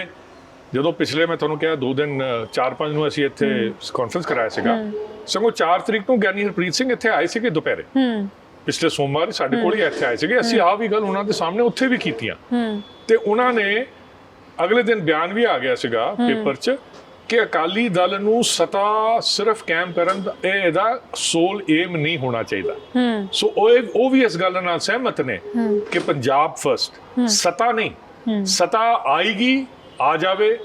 ਜਦੋਂ ਪਿਛਲੇ ਮੈਂ ਤੁਹਾਨੂੰ ਕਿਹਾ ਦੋ ਦਿਨ 4-5 ਨੂੰ ਅਸੀਂ ਇੱਥੇ ਕਾਨਫਰੰਸ ਕਰਾਇਆ ਸੀਗਾ। ਸਗੋਂ 4 ਤਰੀਕ ਨੂੰ ਗਿਆਨੀ ਹਰਪ੍ਰੀਤ ਸਿੰਘ ਇੱਥੇ ਆਏ ਸੀਗੇ ਦੁਪਹਿਰੇ। ਹੂੰ। ਪਿਛਲੇ ਸੋਮਵਾਰ ਹੀ ਸਾਡੇ ਕੋਲ ਹੀ ਇੱਥੇ ਆਏ ਸੀਗੇ। ਅਸੀਂ ਆਹ ਵੀ ਗੱਲ ਉਹਨਾਂ ਦੇ ਸਾਹਮਣੇ ਉੱਥੇ ਵੀ ਕੀਤੀਆਂ। ਹੂੰ। ਤੇ ਉਹਨਾਂ ਨੇ ਅਗਲੇ ਦਿਨ ਬਿਆਨ ਵੀ ਆ ਗਿਆ ਸੀਗਾ ਪੇਪਰ 'ਚ ਕਿ ਅਕਾਲੀ ਦਲ ਨੂੰ ਸਤਾ ਸਿਰਫ ਕਾਇਮ ਕਰਨ ਦਾ ਇਹ ਇਹਦਾ ਸੋਲ ਏਮ ਨਹੀਂ ਹੋਣਾ ਚਾਹੀਦਾ। ਹੂੰ। ਸੋ ਉਹ ਉਹ ਵੀ ਇਸ ਗੱਲ ਨਾਲ ਸਹਿਮਤ ਨੇ ਕਿ ਪੰਜਾਬ ਫਰਸਟ ਸਤਾ ਨਹੀਂ। ਸਤਾ ਆਏਗੀ ਆ ਜਾਵੇ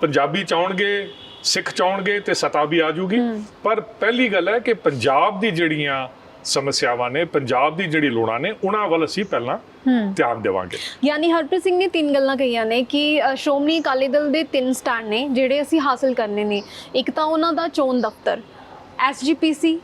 ਪੰਜਾਬੀ ਚਾਹਣਗੇ ਸਿੱਖ ਚਾਹਣਗੇ ਤੇ ਸਤਾ ਵੀ ਆ ਜੂਗੀ। ਪਰ ਪਹਿਲੀ ਗੱਲ ਹੈ ਕਿ ਪੰਜਾਬ ਦੀ ਜਿਹੜੀਆਂ ਸਮੱਸਿਆਵਾਂ ਨੇ ਪੰਜਾਬ ਦੀ ਜਿਹੜੀ ਲੋੜਾਂ ਨੇ ਉਹਨਾਂ ਵੱਲ ਅਸੀਂ ਪਹਿਲਾਂ ਧਿਆਨ ਦੇਵਾਂਗੇ। ਯਾਨੀ ਹਰਪ੍ਰੀਤ ਸਿੰਘ ਨੇ ਤਿੰਨ ਗੱਲਾਂ ਕਹੀਆਂ ਨੇ ਕਿ ਸ਼੍ਰੋਮਣੀ ਅਕਾਲੀ ਦਲ ਦੇ ਤਿੰਨ ਸਟੈਂਡ ਨੇ ਜਿਹੜੇ ਅਸੀਂ ਹਾਸਲ ਕਰਨੇ ਨੇ। ਇੱਕ ਤਾਂ ਉਹਨਾਂ ਦਾ ਚੋਣ ਦਫ਼ਤਰ ਐਸਜੀਪੀਸੀ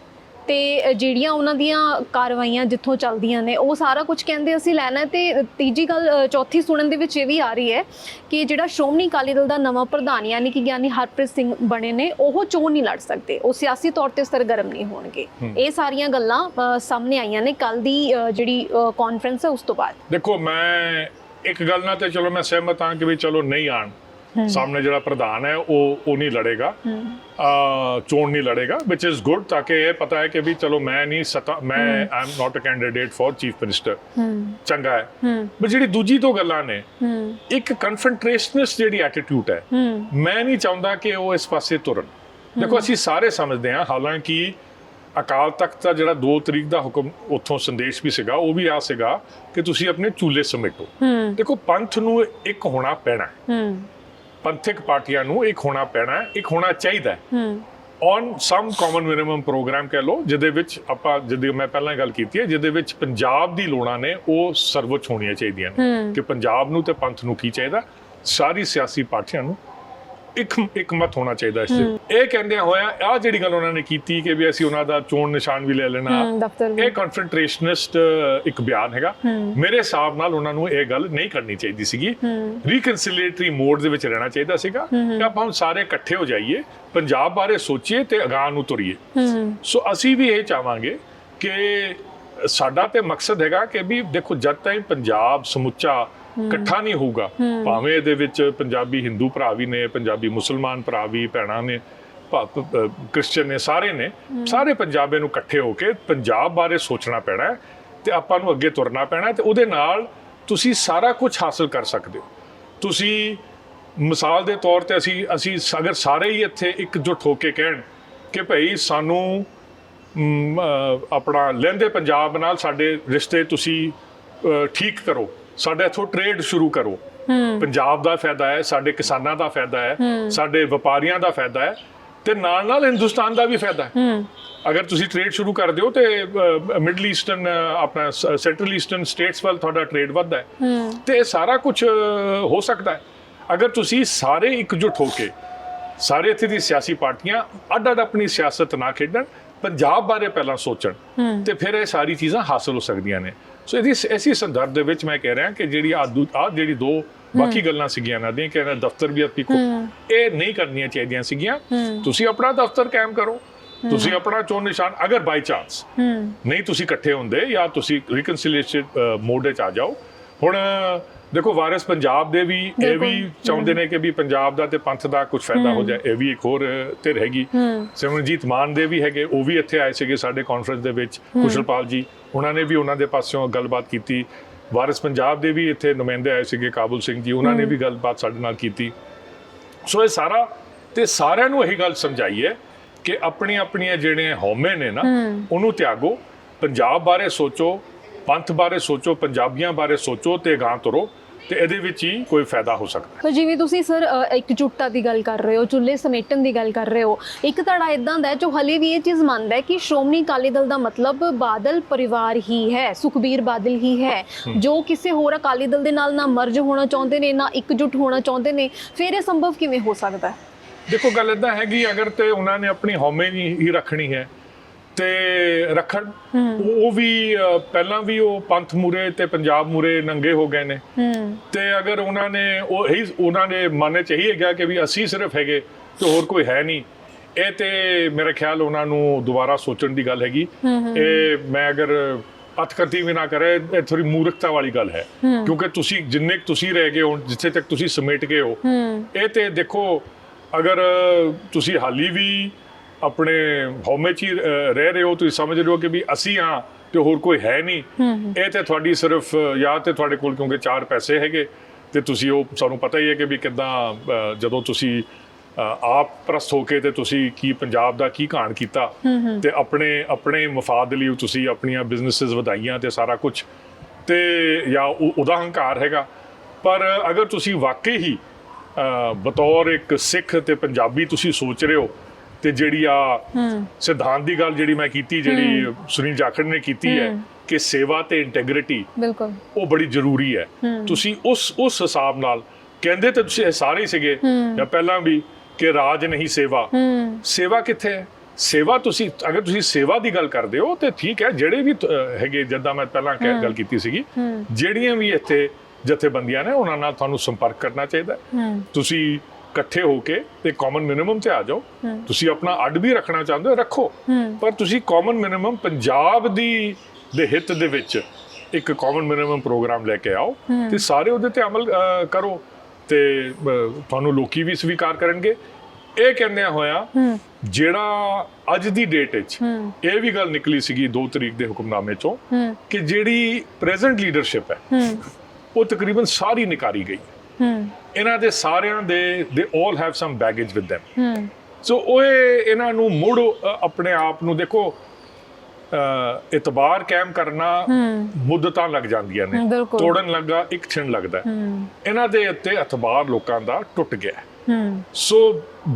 ਤੇ ਜਿਹੜੀਆਂ ਉਹਨਾਂ ਦੀਆਂ ਕਾਰਵਾਈਆਂ ਜਿੱਥੋਂ ਚੱਲਦੀਆਂ ਨੇ ਉਹ ਸਾਰਾ ਕੁਝ ਕਹਿੰਦੇ ਅਸੀਂ ਲੈਣਾ ਤੇ ਤੀਜੀ ਗੱਲ ਚੌਥੀ ਸੁਣਨ ਦੇ ਵਿੱਚ ਇਹ ਵੀ ਆ ਰਹੀ ਹੈ ਕਿ ਜਿਹੜਾ ਸ਼੍ਰੋਮਣੀ ਅਕਾਲੀ ਦਲ ਦਾ ਨਵਾਂ ਪ੍ਰਧਾਨ ਯਾਨੀ ਕਿ ਗਿਆਨੀ ਹਰਪ੍ਰੀਤ ਸਿੰਘ ਬਣੇ ਨੇ ਉਹ ਚੋਣ ਨਹੀਂ ਲੜ ਸਕਦੇ ਉਹ ਸਿਆਸੀ ਤੌਰ ਤੇ ਸਰਗਰਮ ਨਹੀਂ ਹੋਣਗੇ। ਇਹ ਸਾਰੀਆਂ ਗੱਲਾਂ ਸਾਹਮਣੇ ਆਈਆਂ ਨੇ ਕੱਲ ਦੀ ਜਿਹੜੀ ਕਾਨਫਰੰਸ ਹੈ ਉਸ ਤੋਂ ਬਾਅਦ। ਦੇਖੋ ਮੈਂ ਇੱਕ ਗੱਲ ਨਾਲ ਤੇ ਚਲੋ ਮੈਂ ਸਹਿਮਤ ਹਾਂ ਕਿ ਵੀ ਚਲੋ ਨਹੀਂ ਆਣ ਸਾਹਮਣੇ ਜਿਹੜਾ ਪ੍ਰਧਾਨ ਹੈ ਉਹ ਉਹ ਨਹੀਂ ਲੜੇਗਾ। ਆ ਚੋਣ ਨਹੀਂ ਲੜੇਗਾ ਵਿਚ ਇਜ਼ ਗੁੱਡ ਤਾਂ ਕਿ ਇਹ ਪਤਾ ਹੈ ਕਿ ਵੀ ਚਲੋ ਮੈਂ ਨਹੀਂ ਸਤਾ ਮੈਂ I am not a candidate for chief minister ਚੰਗਾ ਹੈ। ਪਰ ਜਿਹੜੀ ਦੂਜੀ ਦੋ ਗੱਲਾਂ ਨੇ ਇੱਕ ਕਨਫਰੰਟੇਸ਼ਨਿਸਟ ਜਿਹੜੀ ਐਟੀਟਿਊਡ ਹੈ ਮੈਂ ਨਹੀਂ ਚਾਹੁੰਦਾ ਕਿ ਉਹ ਇਸ ਪਾਸੇ ਤੁਰਨ। ਦੇਖੋ ਅਸੀਂ ਸਾਰੇ ਸਮਝਦੇ ਹਾਂ ਹਾਲਾਂਕਿ ਅਕਾਲ ਤਖਤ ਦਾ ਜਿਹੜਾ 2 ਤਰੀਕ ਦਾ ਹੁਕਮ ਉੱਥੋਂ ਸੰਦੇਸ਼ ਵੀ ਸੀਗਾ ਉਹ ਵੀ ਆ ਸੀਗਾ ਕਿ ਤੁਸੀਂ ਆਪਣੇ ਚੂਲੇ ਸਮੇਟੋ। ਦੇਖੋ ਪੰਥ ਨੂੰ ਇੱਕ ਹੋਣਾ ਪੈਣਾ ਪੰਥਕ ਪਾਰਟੀਆਂ ਨੂੰ ਇੱਕ ਹੋਣਾ ਪੈਣਾ ਹੈ, ਇੱਕ ਹੋਣਾ ਚਾਹੀਦਾ। ਹੈ ਹੂੰ on some common minimum programme ਕਹਿ ਲਓ ਜਿਹਦੇ ਵਿੱਚ ਆਪਾਂ ਜਿਹਦੀ ਮੈਂ ਪਹਿਲਾਂ ਗੱਲ ਕੀਤੀ ਹੈ ਜਿਹਦੇ ਵਿੱਚ ਪੰਜਾਬ ਦੀ ਲੋੜਾਂ ਨੇ ਉਹ ਸਰਵੋੱਚ ਹੋਣੀਆਂ ਚਾਹੀਦੀਆਂ ਨੇ। ਕਿ ਪੰਜਾਬ ਨੂੰ ਤੇ ਪੰਥ ਨੂੰ ਕੀ ਚਾਹੀਦਾ? ਸਾਰੀ ਸਿਆਸੀ ਪਾਰਟੀਆਂ ਨੂੰ ਇੱਕ ਇੱਕ ਮਤ ਹੋਣਾ ਚਾਹੀਦਾ ਇਸ 'ਚ। ਇਹ ਕਹਿੰਦਿਆਂ ਹੋਇਆ ਆ ਜਿਹੜੀ ਗੱਲ ਉਹਨਾਂ ਨੇ ਕੀਤੀ ਕਿ ਵੀ ਅਸੀਂ ਉਹਨਾਂ ਦਾ ਚੋਣ ਨਿਸ਼ਾਨ ਵੀ ਲੈ ਲੈਣਾ। ਇਹ ਕਨਫਰੰਟੇਸ਼ਨਿਸਟ ਇੱਕ ਬਿਆਨ ਹੈਗਾ। ਮੇਰੇ ਹਿਸਾਬ ਨਾਲ ਉਹਨਾਂ ਨੂੰ ਇਹ ਗੱਲ ਨਹੀਂ ਕਰਨੀ ਚਾਹੀਦੀ ਸੀਗੀ। ਰੀਕਨਸਿਲੀਏਟਰੀ ਮੋਡ ਦੇ ਵਿੱਚ ਰਹਿਣਾ ਚਾਹੀਦਾ ਸੀਗਾ ਕਿ ਆਪਾਂ ਹੁਣ ਸਾਰੇ ਇਕੱਠੇ ਹੋ ਜਾਈਏ ਪੰਜਾਬ ਬਾਰੇ ਸੋਚੀਏ ਤੇ ਅਗਾਹ ਨੂੰ ਤੁਰੀਏ। ਸੋ ਅਸੀਂ ਵੀ ਇਹ ਚਾਹਾਂਗੇ ਕਿ ਸਾਡਾ ਤੇ ਮਕਸਦ ਹੈਗਾ ਕਿ ਵੀ ਦੇਖੋ ਜਦ ਤਾਈਂ ਪੰਜਾਬ ਸਮੁੱਚਾ ਇਕੱਠਾ ਨਹੀਂ ਹੋਊਗਾ। ਭਾਵੇਂ ਇਹਦੇ ਵਿੱਚ ਪੰਜਾਬੀ ਹਿੰਦੂ ਭਰਾ ਵੀ ਨੇ, ਪੰਜਾਬੀ ਮੁਸਲਮਾਨ ਭਰਾ ਵੀ, ਭੈਣਾਂ ਨੇ ਭਾ- ਪ- ਕ੍ਰਿਸਚੀਅਨ ਨੇ, ਸਾਰੇ ਨੇ, ਸਾਰੇ ਪੰਜਾਬੀਆਂ ਨੂੰ ਇਕੱਠੇ ਹੋ ਕੇ ਪੰਜਾਬ ਬਾਰੇ ਸੋਚਣਾ ਪੈਣਾ ਹੈ ਤੇ ਆਪਾਂ ਨੂੰ ਅੱਗੇ ਤੁਰਨਾ ਪੈਣਾ ਹੈ ਤੇ ਉਹਦੇ ਨਾਲ ਤੁਸੀਂ ਸਾਰਾ ਕੁਝ ਹਾਸਲ ਕਰ ਸਕਦੇ ਹੋ। ਤੁਸੀਂ ਮਿਸਾਲ ਦੇ ਤੌਰ ਤੇ ਅਸੀਂ ਅਸੀਂ ਅਗਰ ਸਾਰੇ ਹੀ ਇੱਥੇ ਇਕਜੁੱਟ ਹੋ ਕੇ ਕਹਿਣ ਕਿ ਭਈ ਸਾਨੂੰ ਆਪਣਾ ਲਹਿੰਦੇ ਪੰਜਾਬ ਨਾਲ ਸਾਡੇ ਰਿਸ਼ਤੇ ਤੁਸੀਂ ਠੀਕ ਕਰੋ ਸਾਡੇ ਇਥੋਂ ਟ੍ਰੇਡ ਸ਼ੁਰੂ ਕਰੋ। ਪੰਜਾਬ ਦਾ ਫਾਇਦਾ ਹੈ ਸਾਡੇ ਕਿਸਾਨਾਂ ਦਾ ਫਾਇਦਾ ਹੈ ਸਾਡੇ ਵਪਾਰੀਆਂ ਦਾ ਫਾਇਦਾ ਹੈ ਤੇ ਨਾਲ ਨਾਲ ਹਿੰਦੁਸਤਾਨ ਦਾ ਵੀ ਫਾਇਦਾ ਹੈ। ਅਗਰ ਤੁਸੀਂ ਟ੍ਰੇਡ ਸ਼ੁਰੂ ਕਰ ਦਿਓ ਤੇ ਮਿਡਲ ਈਸਟਰਨ ਆਪਣਾ ਸੈਂਟਰਲ ਈਸਟਰਨ ਸਟੇਟਸ ਵੱਲ ਤੁਹਾਡਾ ਟ੍ਰੇਡ ਵੱਧਦਾ ਹੈ। ਤੇ ਇਹ ਸਾਰਾ ਕੁਝ ਹੋ ਸਕਦਾ ਹੈ। ਅਗਰ ਤੁਸੀਂ ਸਾਰੇ ਇਕਜੁੱਟ ਹੋ ਕੇ ਸਾਰੇ ਇੱਥੇ ਦੀ ਸਿਆਸੀ ਪਾਰਟੀਆਂ ਅੱਡ ਅੱਡ ਆਪਣੀ ਸਿਆਸਤ ਨਾ ਖੇਡਣ ਪੰਜਾਬ ਬਾਰੇ ਪਹਿਲਾਂ ਸੋਚਣ ਤੇ ਫਿਰ ਇਹ ਸਾਰੀ ਚੀਜ਼ਾਂ ਹਾਸਲ ਹੋ ਸਕਦੀਆਂ ਨੇ। ਸੋ ਇਹਦੀ ਐਸੀ ਸੰਦਰਭ ਦੇ ਵਿੱਚ ਮੈਂ ਕਹਿ ਰਿਹਾ ਕਿ ਜਿਹੜੀ ਆ ਆ ਜਿਹੜੀ ਦੋ ਬਾਕੀ ਗੱਲਾਂ ਸੀਗੀਆਂ ਨਾ ਦੀਆਂ ਕਿ ਇਹਨਾਂ ਦਫ਼ਤਰ ਵੀ ਆਪੀ ਕੋ ਇਹ ਨਹੀਂ ਕਰਨੀਆਂ ਚਾਹੀਦੀਆਂ ਸੀਗੀਆਂ। ਤੁਸੀਂ ਆਪਣਾ ਦਫ਼ਤਰ ਕਾਇਮ ਕਰੋ। ਤੁਸੀਂ ਆਪਣਾ ਚੋਣ ਨਿਸ਼ਾਨ ਅਗਰ ਬਾਈ ਚਾਂਸ ਨਹੀਂ ਤੁਸੀਂ ਇਕੱਠੇ ਹੁੰਦੇ ਜਾਂ ਤੁਸੀਂ ਰੀਕਨਸੀਲੀਏਸ਼ਨ ਮੋਡ ਵਿੱਚ ਆ ਜਾਓ। ਹੁਣ ਦੇਖੋ ਵਾਰਿਸ ਪੰਜਾਬ ਦੇ ਵੀ ਇਹ। ਵੀ ਚਾਹੁੰਦੇ ਨੇ ਕਿ ਵੀ ਪੰਜਾਬ ਦਾ ਤੇ ਪੰਥ ਦਾ ਕੁਝ ਫਾਇਦਾ ਹੋ ਜਾਏ ਇਹ ਵੀ ਇੱਕ ਹੋਰ ਧਿਰ ਹੈਗੀ। ਸਿਮਰਨਜੀਤ ਮਾਨ ਦੇ ਵੀ ਹੈਗੇ ਉਹ ਵੀ ਇੱਥੇ ਆਏ ਸੀਗੇ ਸਾਡੇ ਕਾਨਫਰੰਸ ਦੇ ਵਿੱਚ ਕੁਸ਼ਲਪਾਲ ਜੀ। ਉਹਨਾਂ ਨੇ ਵੀ ਉਹਨਾਂ ਦੇ ਪਾਸਿਓਂ ਗੱਲਬਾਤ ਕੀਤੀ। ਵਾਰਿਸ ਪੰਜਾਬ ਦੇ ਵੀ ਇੱਥੇ ਨੁਮਾਇੰਦੇ ਆਏ ਸੀਗੇ ਕਾਬੁਲ ਸਿੰਘ ਜੀ ਉਹਨਾਂ ਨੇ ਵੀ ਗੱਲਬਾਤ ਸਾਡੇ ਨਾਲ ਕੀਤੀ। ਸੋ ਇਹ ਸਾਰਾ ਤੇ ਸਾਰਿਆਂ ਨੂੰ ਇਹੀ ਗੱਲ ਸਮਝਾਈਏ ਕਿ ਆਪਣੀਆਂ ਆਪਣੀਆਂ ਜਿਹੜੇ ਹਉਮੈ ਨੇ ਨਾ ਉਹਨੂੰ ਤਿਆਗੋ। ਪੰਜਾਬ ਬਾਰੇ ਸੋਚੋ ਪੰਥ ਬਾਰੇ ਸੋਚੋ ਪੰਜਾਬੀਆਂ ਬਾਰੇ ਸੋਚੋ ਤੇ ਗਾਂ ਤੁਰੋ। ਤੇ ਇਹਦੇ ਵਿੱਚ ਹੀ ਕੋਈ ਫਾਇਦਾ ਹੋ ਸਕਦਾ ਪਰ ਜਿਵੇਂ ਤੁਸੀਂ ਸਰ ਇਕਜੁੱਟਤਾ ਦੀ ਗੱਲ ਕਰ ਰਹੇ ਹੋ ਚੁੱਲ੍ਹੇ ਸਮੇਟਣ ਦੀ ਗੱਲ ਕਰ ਰਹੇ ਹੋ ਇੱਕ ਧੜਾ ਇਦਾਂ ਦਾ ਹੈ ਜੋ ਹਲੇ ਵੀ ਇਹ ਚੀਜ਼ ਮੰਨਦਾ ਹੈ ਕਿ ਸ਼੍ਰੋਮਣੀ ਅਕਾਲੀ ਦਲ ਦਾ ਮਤਲਬ ਬਾਦਲ ਪਰਿਵਾਰ ਹੀ ਹੈ ਸੁਖਬੀਰ ਬਾਦਲ ਹੀ ਹੈ ਜੋ ਕਿਸੇ ਹੋਰ ਅਕਾਲੀ ਦਲ ਦੇ ਨਾਲ ਨਾ ਮਰਜ ਹੋਣਾ ਚਾਹੁੰਦੇ ਨੇ ਨਾ ਇਕਜੁੱਟ ਹੋਣਾ ਚਾਹੁੰਦੇ ਨੇ ਫਿਰ ਇਹ ਸੰਭਵ ਕਿਵੇਂ ਹੋ ਸਕਦਾ ਹੈ? ਦੇਖੋ ਗੱਲ ਇਦਾਂ ਹੈਗੀ ਅਗਰ ਤੇ ਉਹਨਾਂ ਨੇ ਆਪਣੀ ਹਉਮੈ ਨਹੀਂ ਹੀ ਰੱਖਣੀ ਹੈ ਤੇ ਰੱਖਣ। ਉਹ ਵੀ ਪਹਿਲਾਂ ਵੀ ਉਹ ਪੰਥ ਮੂਰੇ ਤੇ ਪੰਜਾਬ ਮੂਰੇ ਨੰਗੇ ਹੋ ਗਏ ਨੇ। ਹੂੰ। ਤੇ ਅਗਰ ਉਹਨਾਂ ਨੇ ਉਹ ਹੀ ਉਹਨਾਂ ਦੇ ਮਨ ਚ ਇਹੀ ਹੈਗਾ ਕਿ ਵੀ ਅਸੀਂ ਸਿਰਫ ਹੈਗੇ ਤੇ ਹੋਰ ਕੋਈ ਹੈ ਨਹੀਂ। ਇਹ ਤੇ ਮੇਰੇ ਖਿਆਲ ਉਹਨਾਂ ਨੂੰ ਦੁਬਾਰਾ ਸੋਚਣ ਦੀ ਗੱਲ ਹੈਗੀ। ਇਹ ਮੈਂ ਅਗਰ ਅਤਕਰਤੀ ਵੀ ਨਾ ਕਰੇ ਇਹ ਥੋੜੀ ਮੂਰਖਤਾ ਵਾਲੀ ਗੱਲ ਹੈ। ਕਿਉਂਕਿ ਤੁਸੀਂ ਜਿੰਨੇ ਤੁਸੀਂ ਰਹਿ ਗਏ ਹੋ ਜਿੱਥੇ ਤੱਕ ਤੁਸੀਂ ਸਮੇਟ ਗਏ ਹੋ ਹੂੰ। ਇਹ ਤੇ ਦੇਖੋ ਅਗਰ ਤੁਸੀਂ ਹਾਲੀ ਵੀ ਆਪਣੇ ਹਉਮੈ ਚ ਹੀ, ਰਹਿ ਰਹੇ ਹੋ ਤੁਸੀਂ ਸਮਝ ਰਹੇ ਹੋ ਕਿ ਵੀ ਅਸੀਂ ਹਾਂ ਤੇ ਹੋਰ ਕੋਈ ਹੈ ਨਹੀਂ। ਇਹ ਤੇ ਤੁਹਾਡੀ ਸਿਰਫ ਜਾਂ ਤੇ ਤੁਹਾਡੇ ਕੋਲ ਕਿਉਂਕਿ ਚਾਰ ਪੈਸੇ ਹੈਗੇ ਤੇ ਤੁਸੀਂ ਉਹ ਸਾਨੂੰ ਪਤਾ ਹੀ ਹੈ ਕਿ ਵੀ ਕਿਦਾਂ ਜਦੋਂ ਤੁਸੀਂ ਆਪ ਪ੍ਰਸਤ ਹੋ ਕੇ ਤੇ ਤੁਸੀਂ ਕੀ ਪੰਜਾਬ ਦਾ ਕੀ ਕਹਾਣ ਕੀਤਾ ਤੇ ਆਪਣੇ ਆਪਣੇ ਮਫਾਦ ਲਈ ਤੁਸੀਂ ਆਪਣੀਆਂ ਬਿਜ਼ਨੈਸਸ ਵਧਾਈਆਂ ਤੇ ਸਾਰਾ ਕੁਝ ਤੇ ਜਾਂ ਉਹ- ਉਹਦਾ ਹੰਕਾਰ ਹੈਗਾ। ਪਰ ਅਗਰ ਤੁਸੀਂ ਵਾਕਈ ਹੀ ਬਤੌਰ ਇੱਕ ਸਿੱਖ ਤੇ ਪੰਜਾਬੀ ਤੁਸੀਂ ਸੋਚ ਰਹੇ ਹੋ ਤੇ ਜਿਹੜੀ ਆ ਸਿਧਾਂਤ ਦੀ ਗੱਲ ਜਿਹੜੀ ਮੈਂ ਕੀਤੀ ਜਿਹੜੀ ਸੁਨੀਲ ਜਾਖੜ ਨੇ ਕੀਤੀ ਹੈ ਕਿ ਸੇਵਾ ਤੇ ਇੰਟੈਗ੍ਰਿਟੀ ਬਿਲਕੁਲ। ਉਹ ਬੜੀ ਜ਼ਰੂਰੀ ਹੈ। ਤੁਸੀਂ ਉਸ ਉਸ ਹਿਸਾਬ ਨਾਲ ਕਹਿੰਦੇ ਤਾਂ ਤੁਸੀਂ ਸਾਰੇ ਸੀਗੇ ਜਾਂ ਪਹਿਲਾਂ ਵੀ ਕਿ ਰਾਜ ਨਹੀਂ ਸੇਵਾ। ਸੇਵਾ ਕਿੱਥੇ ਹੈ? ਸੇਵਾ ਤੁਸੀਂ ਅਗਰ ਤੁਸੀਂ ਸੇਵਾ ਦੀ ਗੱਲ ਕਰਦੇ ਹੋ ਤੇ ਠੀਕ ਹੈ ਜਿਹੜੇ ਵੀ ਹੈਗੇ ਜਿੱਦਾਂ ਮੈਂ ਪਹਿਲਾਂ ਕਹਿ ਗੱਲ ਕੀਤੀ ਸੀਗੀ ਜਿਹੜੀਆਂ ਵੀ ਇੱਥੇ ਜਥੇਬੰਦੀਆਂ ਨੇ ਉਹਨਾਂ ਨਾਲ ਤੁਹਾਨੂੰ ਸੰਪਰਕ ਕਰਨਾ ਚਾਹੀਦਾ ਤੁਸੀਂ ਇਕੱਠੇ ਹੋ ਕੇ ਤੇ ਕਾਮਨ ਮਿਨੀਮਮ ਤੇ ਆ ਜਾਓ। ਤੁਸੀਂ ਆਪਣਾ ਅੱਡ ਵੀ ਰੱਖਣਾ ਚਾਹੁੰਦੇ ਹੋ ਰੱਖੋ। ਪਰ ਤੁਸੀਂ ਕਾਮਨ ਮਿਨੀਮਮ ਪੰਜਾਬ ਦੀ ਦੇ ਹਿੱਤ ਦੇ ਵਿੱਚ ਇੱਕ ਕਾਮਨ ਮਿਨੀਮਮ ਪ੍ਰੋਗਰਾਮ ਲੈ ਕੇ ਆਓ ਤੇ ਸਾਰੇ ਉਹਦੇ ਤੇ ਅਮਲ ਕਰੋ। ਤੇ ਤੁਹਾਨੂੰ ਲੋਕੀ ਵੀ ਸਵੀਕਾਰ ਕਰਨਗੇ। ਇਹ ਕਹਿੰਦਿਆਂ ਹੋਇਆ ਜਿਹੜਾ ਅੱਜ ਦੀ ਡੇਟ ਵਿੱਚ ਇਹ ਵੀ ਗੱਲ ਨਿਕਲੀ ਸੀਗੀ 2 ਤਰੀਕ ਦੇ ਹੁਕਮਨਾਮੇ ਚੋਂ ਕਿ ਜਿਹੜੀ ਪ੍ਰੈਜ਼ੈਂਟ ਲੀਡਰਸ਼ਿਪ ਹੈ ਹੂੰ। ਉਹ ਤਕਰੀਬਨ ਸਾਰੀ ਨਿਕਾਰੀ ਗਈ। ਹੂੰ। ਇਹਨਾਂ ਦੇ ਸਾਰਿਆਂ ਦੇ ਦੇ 올 have some baggage with them. So ਉਹ ਇਹ ਇਹਨਾਂ ਨੂੰ ਮੁੜ ਆਪਣੇ ਆਪ ਨੂੰ ਦੇਖੋ ਅ, ਇਤਬਾਰ ਕਾਇਮ ਕਰਨਾ ਮੁੱਦਤਾਂ ਲੱਗ ਜਾਂਦੀਆਂ ਨੇ। ਤੋੜਨ ਲੱਗਾ ਇੱਕ ਛਿਣ ਲੱਗਦਾ ਇਹਨਾਂ ਦੇ ਉੱਤੇ ਇਤਬਾਰ ਲੋਕਾਂ ਦਾ ਟੁੱਟ ਗਿਆ ਸੋ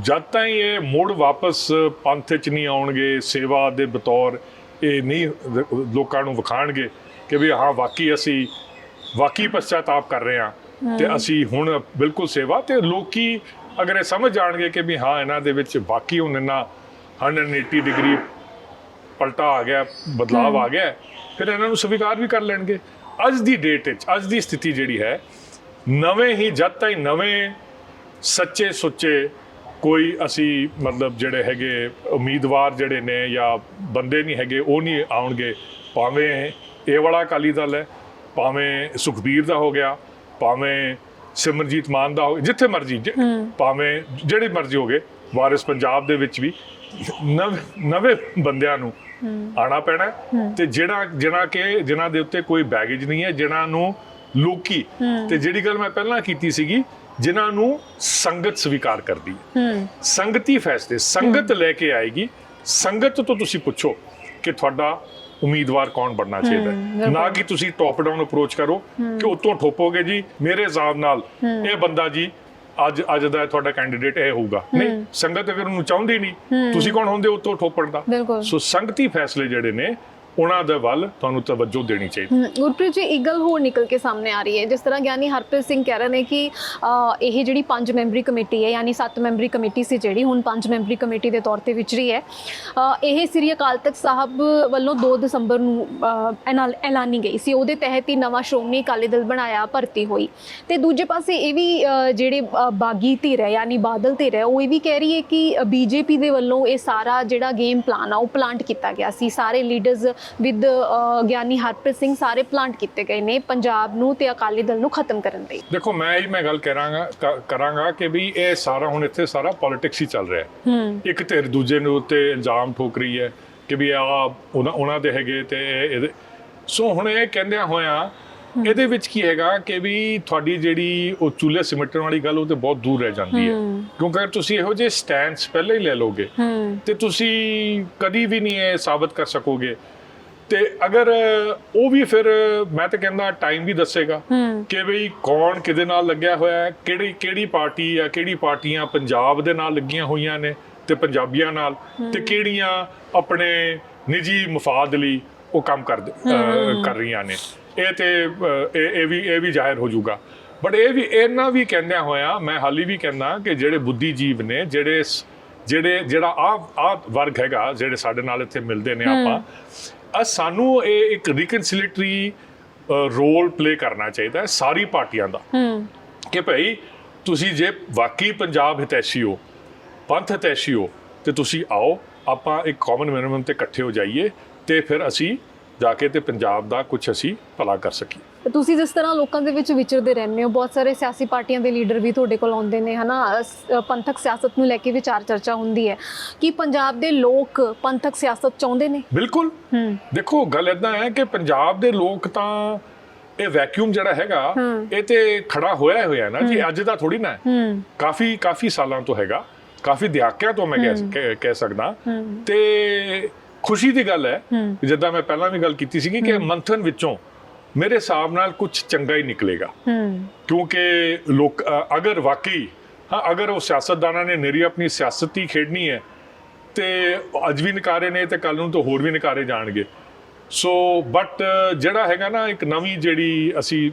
ਜਦ ਤਾਈਂ ਇਹ ਮੁੜ ਵਾਪਸ ਪੰਥ ਚ ਨਹੀਂ ਆਉਣਗੇ ਸੇਵਾ ਦੇ ਬਤੌਰ ਇਹ ਨਹੀਂ ਲੋਕਾਂ ਨੂੰ ਵਿਖਾਣਗੇ ਕਿ ਵੀ ਹਾਂ ਵਾਕਈ ਅਸੀਂ ਵਾਕਈ ਪਛਤਾਤਾਪ ਕਰ ਰਹੇ ਹਾਂ। ਤੇ ਅਸੀਂ ਹੁਣ ਬਿਲਕੁਲ ਸੇਵਾ ਤੇ ਲੋਕੀ ਅਗਰ ਇਹ ਸਮਝ ਜਾਣਗੇ ਕਿ ਵੀ ਹਾਂ ਇਹਨਾਂ ਦੇ ਵਿੱਚ ਵਾਕਈ ਹੁਣ ਇਹਨਾਂ 180 ਡਿਗਰੀ ਪਲਟਾ ਆ ਗਿਆ ਬਦਲਾਅ ਆ ਗਿਆ ਫਿਰ ਇਹਨਾਂ ਨੂੰ ਸਵੀਕਾਰ ਵੀ ਕਰ ਲੈਣਗੇ। ਅੱਜ ਦੀ ਡੇਟ ਵਿੱਚ ਅੱਜ ਦੀ ਸਥਿਤੀ ਜਿਹੜੀ ਹੈ ਨਵੇਂ ਹੀ ਜਦ ਤਾਈਂ ਨਵੇਂ ਸੱਚੇ ਸੁੱਚੇ ਕੋਈ ਅਸੀਂ ਮਤਲਬ ਜਿਹੜੇ ਹੈਗੇ ਉਮੀਦਵਾਰ ਜਿਹੜੇ ਨੇ ਜਾਂ ਬੰਦੇ ਨਹੀਂ ਹੈਗੇ ਉਹ ਨਹੀਂ ਆਉਣਗੇ ਭਾਵੇਂ ਇਹ ਵਾਲਾ ਅਕਾਲੀ ਦਲ ਹੈ ਭਾਵੇਂ ਸੁਖਬੀਰ ਦਾ ਹੋ ਗਿਆ ਭਾਵੇਂ ਸਿਮਰਜੀਤ ਮਾਨ ਦਾ ਹੋ ਜਿੱਥੇ ਮਰਜ਼ੀ ਭਾਵੇਂ ਜਿਹੜੇ ਮਰਜ਼ੀ ਹੋਗੇ ਵਾਰਿਸ ਪੰਜਾਬ ਦੇ ਵਿੱਚ ਵੀ ਨਵੇਂ ਬੰਦਿਆਂ ਨੂੰ ਆਣਾ ਪੈਣਾ। ਤੇ ਜਿਹੜਾ ਜਿਨ੍ਹਾਂ ਕੇ ਜਿਨ੍ਹਾਂ ਦੇ ਉੱਤੇ ਕੋਈ ਬੈਗੇਜ ਨਹੀਂ ਹੈ ਜਿਨ੍ਹਾਂ ਨੂੰ ਲੋਕੀ। ਤੇ ਜਿਹੜੀ ਗੱਲ ਮੈਂ ਪਹਿਲਾਂ ਕੀਤੀ ਸੀਗੀ ਜਿਨ੍ਹਾਂ ਨੂੰ ਸੰਗਤ ਸਵੀਕਾਰ ਕਰਦੀ ਹੂੰ। ਸੰਗਤੀ ਫੈਸਲੇ ਸੰਗਤ ਲੈ ਕੇ ਆਏਗੀ। ਸੰਗਤ ਤੋਂ ਤੁਸੀਂ ਪੁੱਛੋ ਕਿ ਤੁਹਾਡਾ ਉਮੀਦਵਾਰ ਕੌਣ ਬਣਨਾ ਚਾਹੀਦਾ ਹੈ। ਨਾ ਕਿ ਤੁਸੀਂ ਟੌਪ ਡਾਊਨ ਅਪਰੋਚ ਕਰੋ ਕਿ ਉਤੋਂ ਠੋਪੋਗੇ ਜੀ ਮੇਰੇ ਹਿਸਾਬ ਨਾਲ ਇਹ ਬੰਦਾ ਜੀ ਅੱਜ ਅੱਜ ਦਾ ਤੁਹਾਡਾ ਕੈਂਡੀਡੇਟ ਇਹ ਹੋਊਗਾ। ਨਹੀਂ ਸੰਗਤ ਅਗਰ ਉਹਨੂੰ ਚਾਹੁੰਦੀ ਨਹੀਂ। ਤੁਸੀਂ ਕੌਣ ਹੁੰਦੇ ਉਤੋਂ ਠੋਪਣ ਦਾ? ਸੋ ਸੰਗਤੀ ਫੈਸਲੇ ਜਿਹੜੇ ਨੇ ਉਹਨਾਂ ਦੇ ਵੱਲ ਤੁਹਾਨੂੰ ਤਵੱਜੋ ਦੇਣੀ ਚਾਹੀਦੀ। ਹਮ, ਗੁਰਪ੍ਰੀਤ ਜੀ ਇੱਕ ਗੱਲ ਹੋਰ ਨਿਕਲ ਕੇ ਸਾਹਮਣੇ ਆ ਰਹੀ ਹੈ। ਜਿਸ ਤਰ੍ਹਾਂ ਗਿਆਨੀ ਹਰਪ੍ਰੀਤ ਸਿੰਘ ਕਹਿ ਰਹੇ ਨੇ ਕਿ ਇਹ ਜਿਹੜੀ ਪੰਜ ਮੈਂਬਰੀ ਕਮੇਟੀ ਹੈ ਯਾਨੀ ਸੱਤ ਮੈਂਬਰੀ ਕਮੇਟੀ ਸੀ ਜਿਹੜੀ ਹੁਣ ਪੰਜ ਮੈਂਬਰੀ ਕਮੇਟੀ ਦੇ ਤੌਰ ਤੇ ਵਿਚਰੀ ਹੈ ਇਹ ਸ੍ਰੀ ਅਕਾਲ ਤਖਤ ਸਾਹਿਬ ਵੱਲੋਂ 2 ਦਸੰਬਰ ਨੂੰ ਅ, ਐਲਾਨੀ ਗਈ ਸੀ। ਉਹਦੇ ਤਹਿਤ ਹੀ ਨਵਾਂ ਸ਼੍ਰੋਮਣੀ ਅਕਾਲੀ ਦਲ ਬਣਾਇਆ ਭਰਤੀ ਹੋਈ। ਤੇ ਦੂਜੇ ਪਾਸੇ ਇਹ ਵੀ ਜਿਹੜੇ ਬਾਗੀ ਧਿਰ ਹੈ ਯਾਨੀ ਬਾਦਲ ਧਿਰ ਹੈ ਉਹ ਇਹ ਵੀ ਕਹਿ ਰਹੀ ਹੈ ਕਿ ਬੀਜੇਪੀ ਦੇ ਵੱਲੋਂ ਇਹ ਸਾਰਾ ਜਿਹੜਾ ਗੇਮ ਪਲਾਨ ਆ ਉਹ ਪਲਾਂਟ ਕੀਤਾ ਗਿਆ ਸੀ। ਸਾਰੇ ਲੀਡਰਸ ਵਿਦ ਗਿਆਨੀ ਹਰਪ੍ਰੀਤ ਸਿੰਘ ਸਾਰੇ ਪਲਾਂਟ ਕੀਤੇ ਗਏ ਨੇ ਪੰਜਾਬ ਨੂੰ ਤੇ ਅਕਾਲੀ ਦਲ ਨੂੰ ਖਤਮ ਕਰਨ ਲਈ। ਦੇਖੋ ਮੈਂ ਹੀ ਮੈਂ ਗੱਲ ਕਰਾਂਗਾ ਕਰਾਂਗਾ ਕਿ ਵੀ ਇਹ ਸਾਰਾ ਹੁਣ ਇੱਥੇ ਸਾਰਾ ਪੋਲਿਟਿਕਸ ਹੀ ਚੱਲ ਰਿਹਾ ਹੈ। ਇੱਕ ਧਿਰ ਦੂਜੇ ਨੂੰ ਉੱਤੇ ਇਲਜ਼ਾਮ ਠੋਕ ਰਹੀ ਹੈ ਕਿ ਵੀ ਆ ਉਹਨਾਂ ਦੇ ਹੈਗੇ ਤੇ ਇਹ- ਇਹਦੇ ਸੋ ਹੁਣ ਇਹ ਕਹਿੰਦਿਆਂ ਹੋਇਆਂ ਇਹਦੇ ਵਿੱਚ ਕੀ ਹੈਗਾ ਕਿ ਵੀ ਤੁਹਾਡੀ ਜਿਹੜੀ ਉਹ ਚੁੱਲ੍ਹੇ ਸਿਮਟਣ ਵਾਲੀ ਗੱਲ ਉਹ ਤੇ ਬਹੁਤ ਦੂਰ ਰਹਿ ਜਾਂਦੀ ਹੈ। ਕਿਉਂਕਿ ਅਗਰ ਤੁਸੀਂ ਇਹੋ ਜਿਹੇ ਸਟੈਂਡਸ ਪਹਿਲਾਂ ਹੀ ਲੈ ਲੋਗੇ ਤੇ ਤੁਸੀਂ ਕਦੀ ਵੀ ਨਹੀਂ ਇਹ ਸਾਬਤ ਕਰ ਸਕੋਗੇ। ਤੇ ਅਗਰ ਉਹ ਵੀ ਫਿਰ ਮੈਂ ਤਾਂ ਕਹਿੰਦਾ ਟਾਈਮ ਵੀ ਦੱਸੇਗਾ ਕਿ ਬਈ ਕੌਣ ਕਿਹਦੇ ਨਾਲ ਲੱਗਿਆ ਹੋਇਆ ਹੈ ਕਿਹੜੀ ਕਿਹੜੀ ਪਾਰਟੀ ਆ ਕਿਹੜੀ ਪਾਰਟੀਆਂ ਪੰਜਾਬ ਦੇ ਨਾਲ ਲੱਗੀਆਂ ਹੋਈਆਂ ਨੇ ਤੇ ਪੰਜਾਬੀਆਂ ਨਾਲ ਤੇ ਕਿਹੜੀਆਂ ਆਪਣੇ ਨਿੱਜੀ ਮਫਾਦ ਲਈ ਉਹ ਕੰਮ ਕਰ ਕਰ ਰਹੀਆਂ ਨੇ। ਇਹ ਤੇ ਇਹ ਵੀ ਇਹ ਵੀ ਜ਼ਾਹਿਰ ਹੋ ਜਾਊਗਾ। ਬਟ ਇਹ ਵੀ ਇਹਨਾਂ ਵੀ ਕਹਿੰਦਿਆਂ ਹੋਇਆ ਮੈਂ ਹਾਲੀ ਵੀ ਕਹਿੰਦਾ ਕਿ ਜਿਹੜੇ ਬੁੱਧੀਜੀਵ ਨੇ ਜਿਹੜੇ ਜਿਹੜੇ ਜਿਹੜਾ ਆ ਆ ਵਰਗ ਹੈਗਾ ਜਿਹੜੇ ਸਾਡੇ ਨਾਲ ਇੱਥੇ ਮਿਲਦੇ ਨੇ ਆਪਾਂ ਸਾਨੂੰ ਇਹ ਇੱਕ ਰੀਕਨਸਿਲੇਟਰੀ ਰੋਲ ਪਲੇ ਕਰਨਾ ਚਾਹੀਦਾ ਹੈ ਸਾਰੀ ਪਾਰਟੀਆਂ ਦਾ। ਹੂੰ। ਕਿ ਭਾਈ ਤੁਸੀਂ ਜੇ ਵਾਕਈ ਪੰਜਾਬ ਹਿਤੈਸ਼ੀ ਹੋ ਪੰਥ ਹਿਤੈਸ਼ੀ ਹੋ ਤੇ ਤੁਸੀਂ ਆਓ ਆਪਾਂ ਇੱਕ ਕਾਮਨ ਮਿਨੀਮਮ ਤੇ ਇਕੱਠੇ ਹੋ ਜਾਈਏ ਤੇ ਫਿਰ ਅਸੀਂ ਜਾ ਕੇ ਤੇ ਪੰਜਾਬ ਦਾ ਕੁਝ ਅਸੀਂ ਭਲਾ ਕਰ ਸਕੀਏ। ਤੇ ਤੁਸੀਂ ਜਿਸ ਤਰ੍ਹਾਂ ਲੋਕਾਂ ਦੇ ਵਿੱਚ ਵਿਚਰਦੇ ਰਹਿੰਦੇ ਹੋ ਬਹੁਤ ਸਾਰੇ ਸਿਆਸੀ ਪਾਰਟੀਆਂ ਦੇ ਲੀਡਰ ਵੀ ਤੁਹਾਡੇ ਕੋਲ ਆਉਂਦੇ ਨੇ ਹਨਾ? ਅਸ- ਪੰਥਕ ਸਿਆਸਤ ਨੂੰ ਲੈ ਕੇ ਵਿਚਾਰ ਚਰਚਾ ਹੁੰਦੀ ਹੈ। ਕਿ ਪੰਜਾਬ ਦੇ ਲੋਕ ਪੰਥਕ ਸਿਆਸਤ ਚਾਹੁੰਦੇ ਨੇ? ਬਿਲਕੁਲ। ਹੂੰ। ਦੇਖੋ ਗੱਲ ਇਦਾਂ ਹੈ ਕਿ ਪੰਜਾਬ ਦੇ ਲੋਕ ਤਾਂ ਇਹ ਵੈਕਿਊਮ ਜਿਹੜਾ ਹੈਗਾ। ਇਹ ਤੇ ਖੜਾ ਹੋਇਆ ਹੀ ਹੋਇਆ ਨਾ ਜੀ ਅੱਜ ਦਾ ਥੋੜੀ ਨਾ ਹੈ। ਹੂੰ। ਕਾਫੀ ਕਾਫੀ ਸਾਲਾਂ ਤੋਂ ਹੈਗਾ ਕਾਫੀ ਦਹਾਕਿਆਂ ਤੋਂ ਮੈਂ ਕਹਿ- ਕਹਿ ਕਹਿ ਸਕਦਾ। ਤੇ ਖੁਸ਼ੀ ਦੀ ਗੱਲ ਹੈ। ਜਿੱਦਾਂ ਮੈਂ ਪਹਿਲਾਂ ਵੀ ਗੱਲ ਕੀਤੀ ਸੀਗੀ ਕਿ ਮੰਥਨ ਵਿੱਚੋਂ ਮੇਰੇ ਹਿਸਾਬ ਨਾਲ ਕੁਝ ਚੰਗਾ ਹੀ ਨਿਕਲੇਗਾ। ਕਿਉਂਕਿ ਲੋਕ ਅਗਰ ਵਾਕਈ ਹਾਂ ਅਗਰ ਉਹ ਸਿਆਸਤਦਾਨਾਂ ਨੇ ਨਿਰੀ ਆਪਣੀ ਸਿਆਸਤੀ ਖੇਡਣੀ ਹੈ ਤੇ ਅੱਜ ਵੀ ਨਕਾਰੇ ਨੇ ਤੇ ਕੱਲ ਨੂੰ ਤਾਂ ਹੋਰ ਵੀ ਨਕਾਰੇ ਜਾਣਗੇ। ਸੋ ਬਟ ਜਿਹੜਾ ਹੈਗਾ ਨਾ ਇੱਕ ਨਵੀਂ ਜਿਹੜੀ ਅਸੀਂ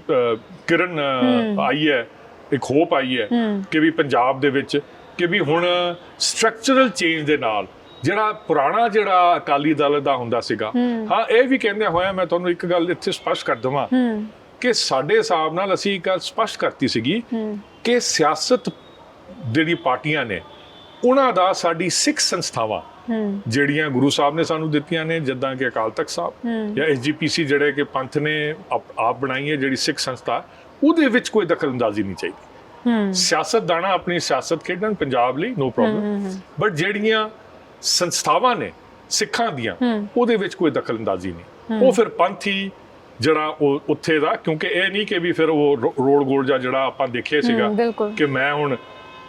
ਕਿਰਨ ਆਈ ਹੈ ਇੱਕ ਹੋਪ ਆਈ ਹੂੰ। ਕਿ ਵੀ ਪੰਜਾਬ ਦੇ ਵਿੱਚ ਕਿ ਵੀ ਹੁਣ ਸਟਰਕਚਰਲ ਚੇਂਜ ਦੇ ਨਾਲ ਜਿਹੜਾ ਪੁਰਾਣਾ ਜਿਹੜਾ ਅਕਾਲੀ ਦਲ ਦਾ ਹੁੰਦਾ ਸੀਗਾ ਹਾਂ। ਇਹ ਵੀ ਕਹਿੰਦੇ ਹੋਇਆ ਮੈਂ ਤੁਹਾਨੂੰ ਇੱਕ ਗੱਲ ਇੱਥੇ ਸਪਸ਼ਟ ਕਰ ਦਵਾਂ ਹੂੰ। ਕਿ ਸਾਡੇ ਹਿਸਾਬ ਨਾਲ ਅਸੀਂ ਇੱਕ ਗੱਲ ਸਪਸ਼ਟ ਕਰਤੀ ਸੀਗੀ ਕਿ ਸਿਆਸਤ ਜਿਹੜੀ ਪਾਰਟੀਆਂ ਨੇ ਉਹਨਾਂ ਦਾ ਸਾਡੀ ਸਿੱਖ ਸੰਸਥਾਵਾਂ ਜਿਹੜੀਆਂ ਗੁਰੂ ਸਾਹਿਬ ਨੇ ਸਾਨੂੰ ਦਿੱਤੀਆਂ ਨੇ ਜਿੱਦਾਂ ਕਿ ਅਕਾਲ ਤਖਤ ਸਾਹਿਬ। ਜਾਂ ਐਸਜੀਪੀਸੀ ਜਿਹੜੇ ਕਿ ਪੰਥ ਨੇ ਆਪ ਬਣਾਈ ਹੈ ਜਿਹੜੀ ਸਿੱਖ ਸੰਸਥਾ ਉਹਦੇ ਵਿੱਚ ਕੋਈ ਦਖਲਅੰਦਾਜ਼ੀ ਨਹੀਂ ਚਾਹੀਦੀ। ਹੂੰ। ਸਿਆਸਤਦਾਨਾਂ ਆਪਣੀ ਸਿਆਸਤ ਖੇਡਣ ਪੰਜਾਬ ਲਈ ਨੋ ਪ੍ਰੋਬਲਮ ਬਟ ਜਿਹੜੀਆਂ ਸੰਸਥਾਵਾਂ ਨੇ ਸਿੱਖਾਂ ਦੀਆਂ। ਉਹਦੇ ਵਿੱਚ ਕੋਈ ਦਖਲਅੰਦਾਜ਼ੀ ਨਹੀਂ ਉਹ ਫਿਰ ਪੰਥੀ ਜਿਹੜਾ ਉਹ ਉੱਥੇ ਦਾ ਕਿਉਂਕਿ ਇਹ ਨਹੀਂ ਕਿ ਵੀ ਫਿਰ ਉਹ ਰੋਡ ਗੋਲ ਜਾਂ ਜਿਹੜਾ ਆਪਾਂ ਦੇਖਿਆ ਸੀਗਾ। ਕਿ ਮੈਂ ਹੁਣ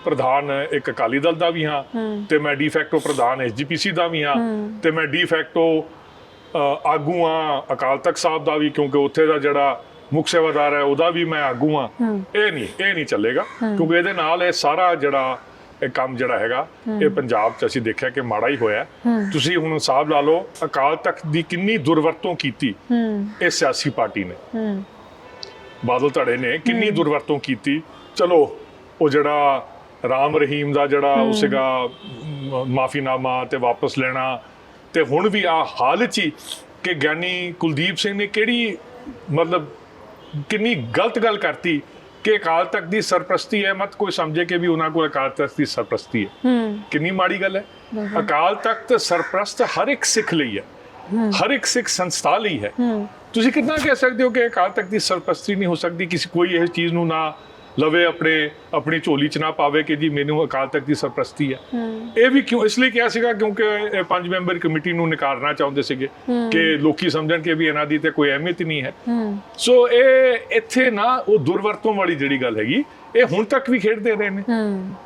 ਪ੍ਰਧਾਨ ਇੱਕ ਅਕਾਲੀ ਦਲ ਦਾ ਵੀ ਹਾਂ। ਤੇ ਮੈਂ ਡੀਫੈਕਟੋ ਪ੍ਰਧਾਨ ਐਸਜੀਪੀਸੀ ਦਾ ਵੀ ਹਾਂ। ਤੇ ਮੈਂ ਡੀਫੈਕਟੋ ਆਗੂ ਹਾਂ ਅਕਾਲ ਤਖਤ ਸਾਹਿਬ ਦਾ ਵੀ ਕਿਉਂਕਿ ਉੱਥੇ ਦਾ ਜਿਹੜਾ ਮੁੱਖ ਸੇਵਾਦਾਰ ਹੈ ਉਹਦਾ ਵੀ ਮੈਂ ਆਗੂ ਹੂੰ। ਇਹ ਨਹੀਂ ਇਹ ਨਹੀਂ ਚੱਲੇਗਾ ਕਿਉਂਕਿ ਇਹਦੇ ਨਾਲ ਇਹ ਸਾਰਾ ਜਿਹੜਾ ਇਹ ਕੰਮ ਜਿਹੜਾ ਹੈਗਾ ਇਹ ਪੰਜਾਬ 'ਚ ਅਸੀਂ ਦੇਖਿਆ ਕਿ ਮਾੜਾ ਹੀ ਹੋਇਆ। ਤੁਸੀਂ ਹੁਣ ਹਿਸਾਬ ਲਾ ਲਓ ਅਕਾਲ ਤਖਤ ਦੀ ਕਿੰਨੀ ਦੁਰਵਰਤੋਂ ਕੀਤੀ ਇਹ ਸਿਆਸੀ ਪਾਰਟੀ ਨੇ। ਬਾਦਲ ਧੜੇ ਨੇ ਕਿੰਨੀ ਦੁਰਵਰਤੋਂ ਕੀਤੀ। ਚਲੋ ਉਹ ਜਿਹੜਾ ਰਾਮ ਰਹੀਮ ਦਾ ਜਿਹੜਾ ਉਹ ਸੀਗਾ ਮਾਫੀਨਾਮਾ ਤੇ ਵਾਪਸ ਲੈਣਾ ਤੇ ਹੁਣ ਵੀ ਆ ਹਾਲ ਚ ਹੀ ਕਿ ਗਿਆਨੀ ਕੁਲਦੀਪ ਸਿੰਘ ਨੇ ਕਿਹੜੀ ਮਤਲਬ ਕਿੰਨੀ ਗਲਤ ਗੱਲ ਕਰਤੀ ਕਿ ਅਕਾਲ ਤਖਤ ਦੀ ਸਰਪ੍ਰਸਤੀ ਹੈ ਮਤ ਕੋਈ ਸਮਝੇ ਕਿ ਵੀ ਉਹਨਾਂ ਕੋਲ ਅਕਾਲ ਤਖਤ ਦੀ ਸਰਪ੍ਰਸਤੀ ਹੈ। ਕਿੰਨੀ ਮਾੜੀ ਗੱਲ ਹੈ। ਅਕਾਲ ਤਖਤ ਸਰਪ੍ਰਸਤ ਹਰ ਇੱਕ ਸਿੱਖ ਲਈ ਹੈ। ਹਰ ਇੱਕ ਸਿੱਖ ਸੰਸਥਾ ਲਈ ਹੈ। ਹੂੰ। ਤੁਸੀਂ ਕਿੰਨਾ ਕਹਿ ਸਕਦੇ ਹੋ ਕਿ ਅਕਾਲ ਤਖਤ ਦੀ ਸਰਪ੍ਰਸਤੀ ਨਹੀਂ ਹੋ ਸਕਦੀ? ਕਿਸੇ ਕੋਈ ਇਹ ਚੀਜ਼ ਨੂੰ ਨਾ ਲਵੇ ਆਪਣੇ ਆਪਣੀ ਝੋਲੀ ਚ ਨਾ ਪਾਵੇ ਕਿ ਜੀ ਮੈਨੂੰ ਅਕਾਲ ਤਖਤ ਦੀ ਸਰਪ੍ਰਸਤੀ ਹੈ। ਇਹ ਵੀ ਕਿਉਂ ਇਸ ਲਈ ਕਿਹਾ ਸੀਗਾ ਕਿਉਂਕਿ ਪੰਜ ਮੈਂਬਰ ਕਮੇਟੀ ਨੂੰ ਨਕਾਰਨਾ ਚਾਹੁੰਦੇ ਸੀਗੇ ਕਿ ਲੋਕੀ ਸਮਝਣ ਕਿ ਵੀ ਇਹਨਾਂ ਦੀ ਤੇ ਕੋਈ ਅਹਿਮੀਅਤ ਨਹੀਂ ਹੈ। ਸੋ ਇਹ ਇੱਥੇ ਨਾ ਉਹ ਦੁਰਵਰਤੋਂ ਵਾਲੀ ਜਿਹੜੀ ਗੱਲ ਹੈਗੀ ਇਹ ਹੁਣ ਤੱਕ ਵੀ ਖੇਡਦੇ ਰਹੇ ਨੇ।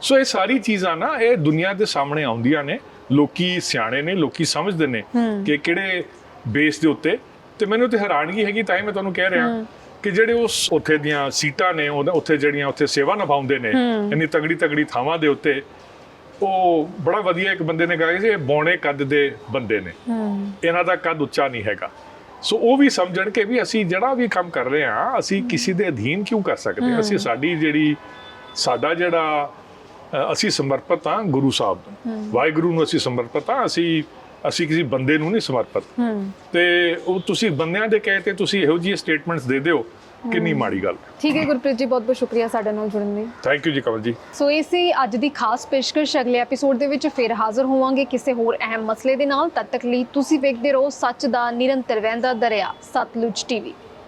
ਸੋ ਇਹ ਸਾਰੀ ਚੀਜ਼ਾਂ ਨਾ ਇਹ ਦੁਨੀਆ ਦੇ ਸਾਹਮਣੇ ਆਉਂਦੀਆਂ ਨੇ ਲੋਕੀ ਸਿਆਣੇ ਨੇ ਲੋਕੀ ਸਮਝਦੇ ਨੇ। ਕਿ ਕਿਹੜੇ ਬੇਸ ਦੇ ਉੱਤੇ। ਤੇ ਮੈਨੂੰ ਤੇ ਹੈਰਾਨਗੀ ਹੈਗੀ ਤਾਂ ਹੀ ਮੈਂ ਤੁਹਾਨੂੰ ਕਹਿ ਰਿਹਾ। ਕਿ ਜਿਹੜੇ ਉਸ ਉੱਥੇ ਦੀਆਂ ਸੀਟਾਂ ਨੇ ਉੱਥੇ ਜਿਹੜੀਆਂ ਉੱਥੇ ਸੇਵਾ ਨਿਭਾਉਂਦੇ ਨੇ। ਇੰਨੀ ਤਗੜੀ ਤਗੜੀ ਥਾਵਾਂ ਦੇ ਉੱਤੇ ਉਹ ਬੜਾ ਵਧੀਆ ਇੱਕ ਬੰਦੇ ਨੇ ਕਿਹਾ ਸੀ ਇਹ ਬੌਣੇ ਕੱਦ ਦੇ ਬੰਦੇ ਨੇ। ਇਹਨਾਂ ਦਾ ਕੱਦ ਉੱਚਾ ਨਹੀਂ ਹੈਗਾ। ਸੋ ਉਹ ਵੀ ਸਮਝਣ ਕਿ ਵੀ ਅਸੀਂ ਜਿਹੜਾ ਵੀ ਕੰਮ ਕਰ ਰਹੇ ਹਾਂ ਅਸੀਂ ਕਿਸੇ ਦੇ ਅਧੀਨ ਕਿਉਂ ਕਰ ਸਕਦੇ? ਅਸੀਂ ਸਾਡੀ ਜਿਹੜੀ ਸਾਡਾ ਜਿਹੜਾ ਅਸੀਂ ਸਮਰਪਿਤ ਹਾਂ ਗੁਰੂ ਸਾਹਿਬ ਨੂੰ। ਵਾਹਿਗੁਰੂ ਨੂੰ ਅਸੀਂ ਸਮਰਪਿਤ ਹਾਂ ਅਸੀਂ ਅਸੀਂ ਕਿਸੇ ਬੰਦੇ ਨੂੰ ਨਹੀਂ ਸਮਰਪਿਤ। ਤੇ ਉਹ ਤੁਸੀਂ ਬੰਦਿਆਂ ਦੇ ਕਹੇ ਤੇ ਤੁਸੀਂ ਇਹੋ ਜਿਹੀ ਸਟੇਟਮੈਂਟਸ ਦੇ ਦਿਓ ਕਿੰਨੀ ਮਾੜੀ ਗੱਲ। ਠੀਕ ਹੈ ਗੁਰਪ੍ਰੀਤ ਜੀ ਬਹੁਤ ਬਹੁਤ ਸ਼ੁਕਰੀਆ ਸਾਡੇ ਨਾਲ ਜੁੜਨ ਲਈ। ਥੈਂਕ ਯੂ ਜੀ ਕਮਲ ਜੀ। ਸੋ ਇਹ ਸੀ ਅੱਜ ਦੀ ਖਾਸ ਪੇਸ਼ਕਸ਼। ਅਗਲੇ ਐਪੀਸੋਡ ਦੇ ਵਿੱਚ ਫਿਰ ਹਾਜ਼ਰ ਹੋਵਾਂਗੇ ਕਿਸੇ ਹੋਰ ਅਹਿਮ ਮਸਲੇ ਦੇ ਨਾਲ। ਤਦ ਤੱਕ ਲਈ ਤੁਸੀਂ ਵੇਖਦੇ ਰਹੋ ਸੱਚ ਦਾ ਨਿਰੰਤਰ ਵਹਿੰਦਾ ਦਰਿਆ ਸਤਲੁਜ ਟੀਵੀ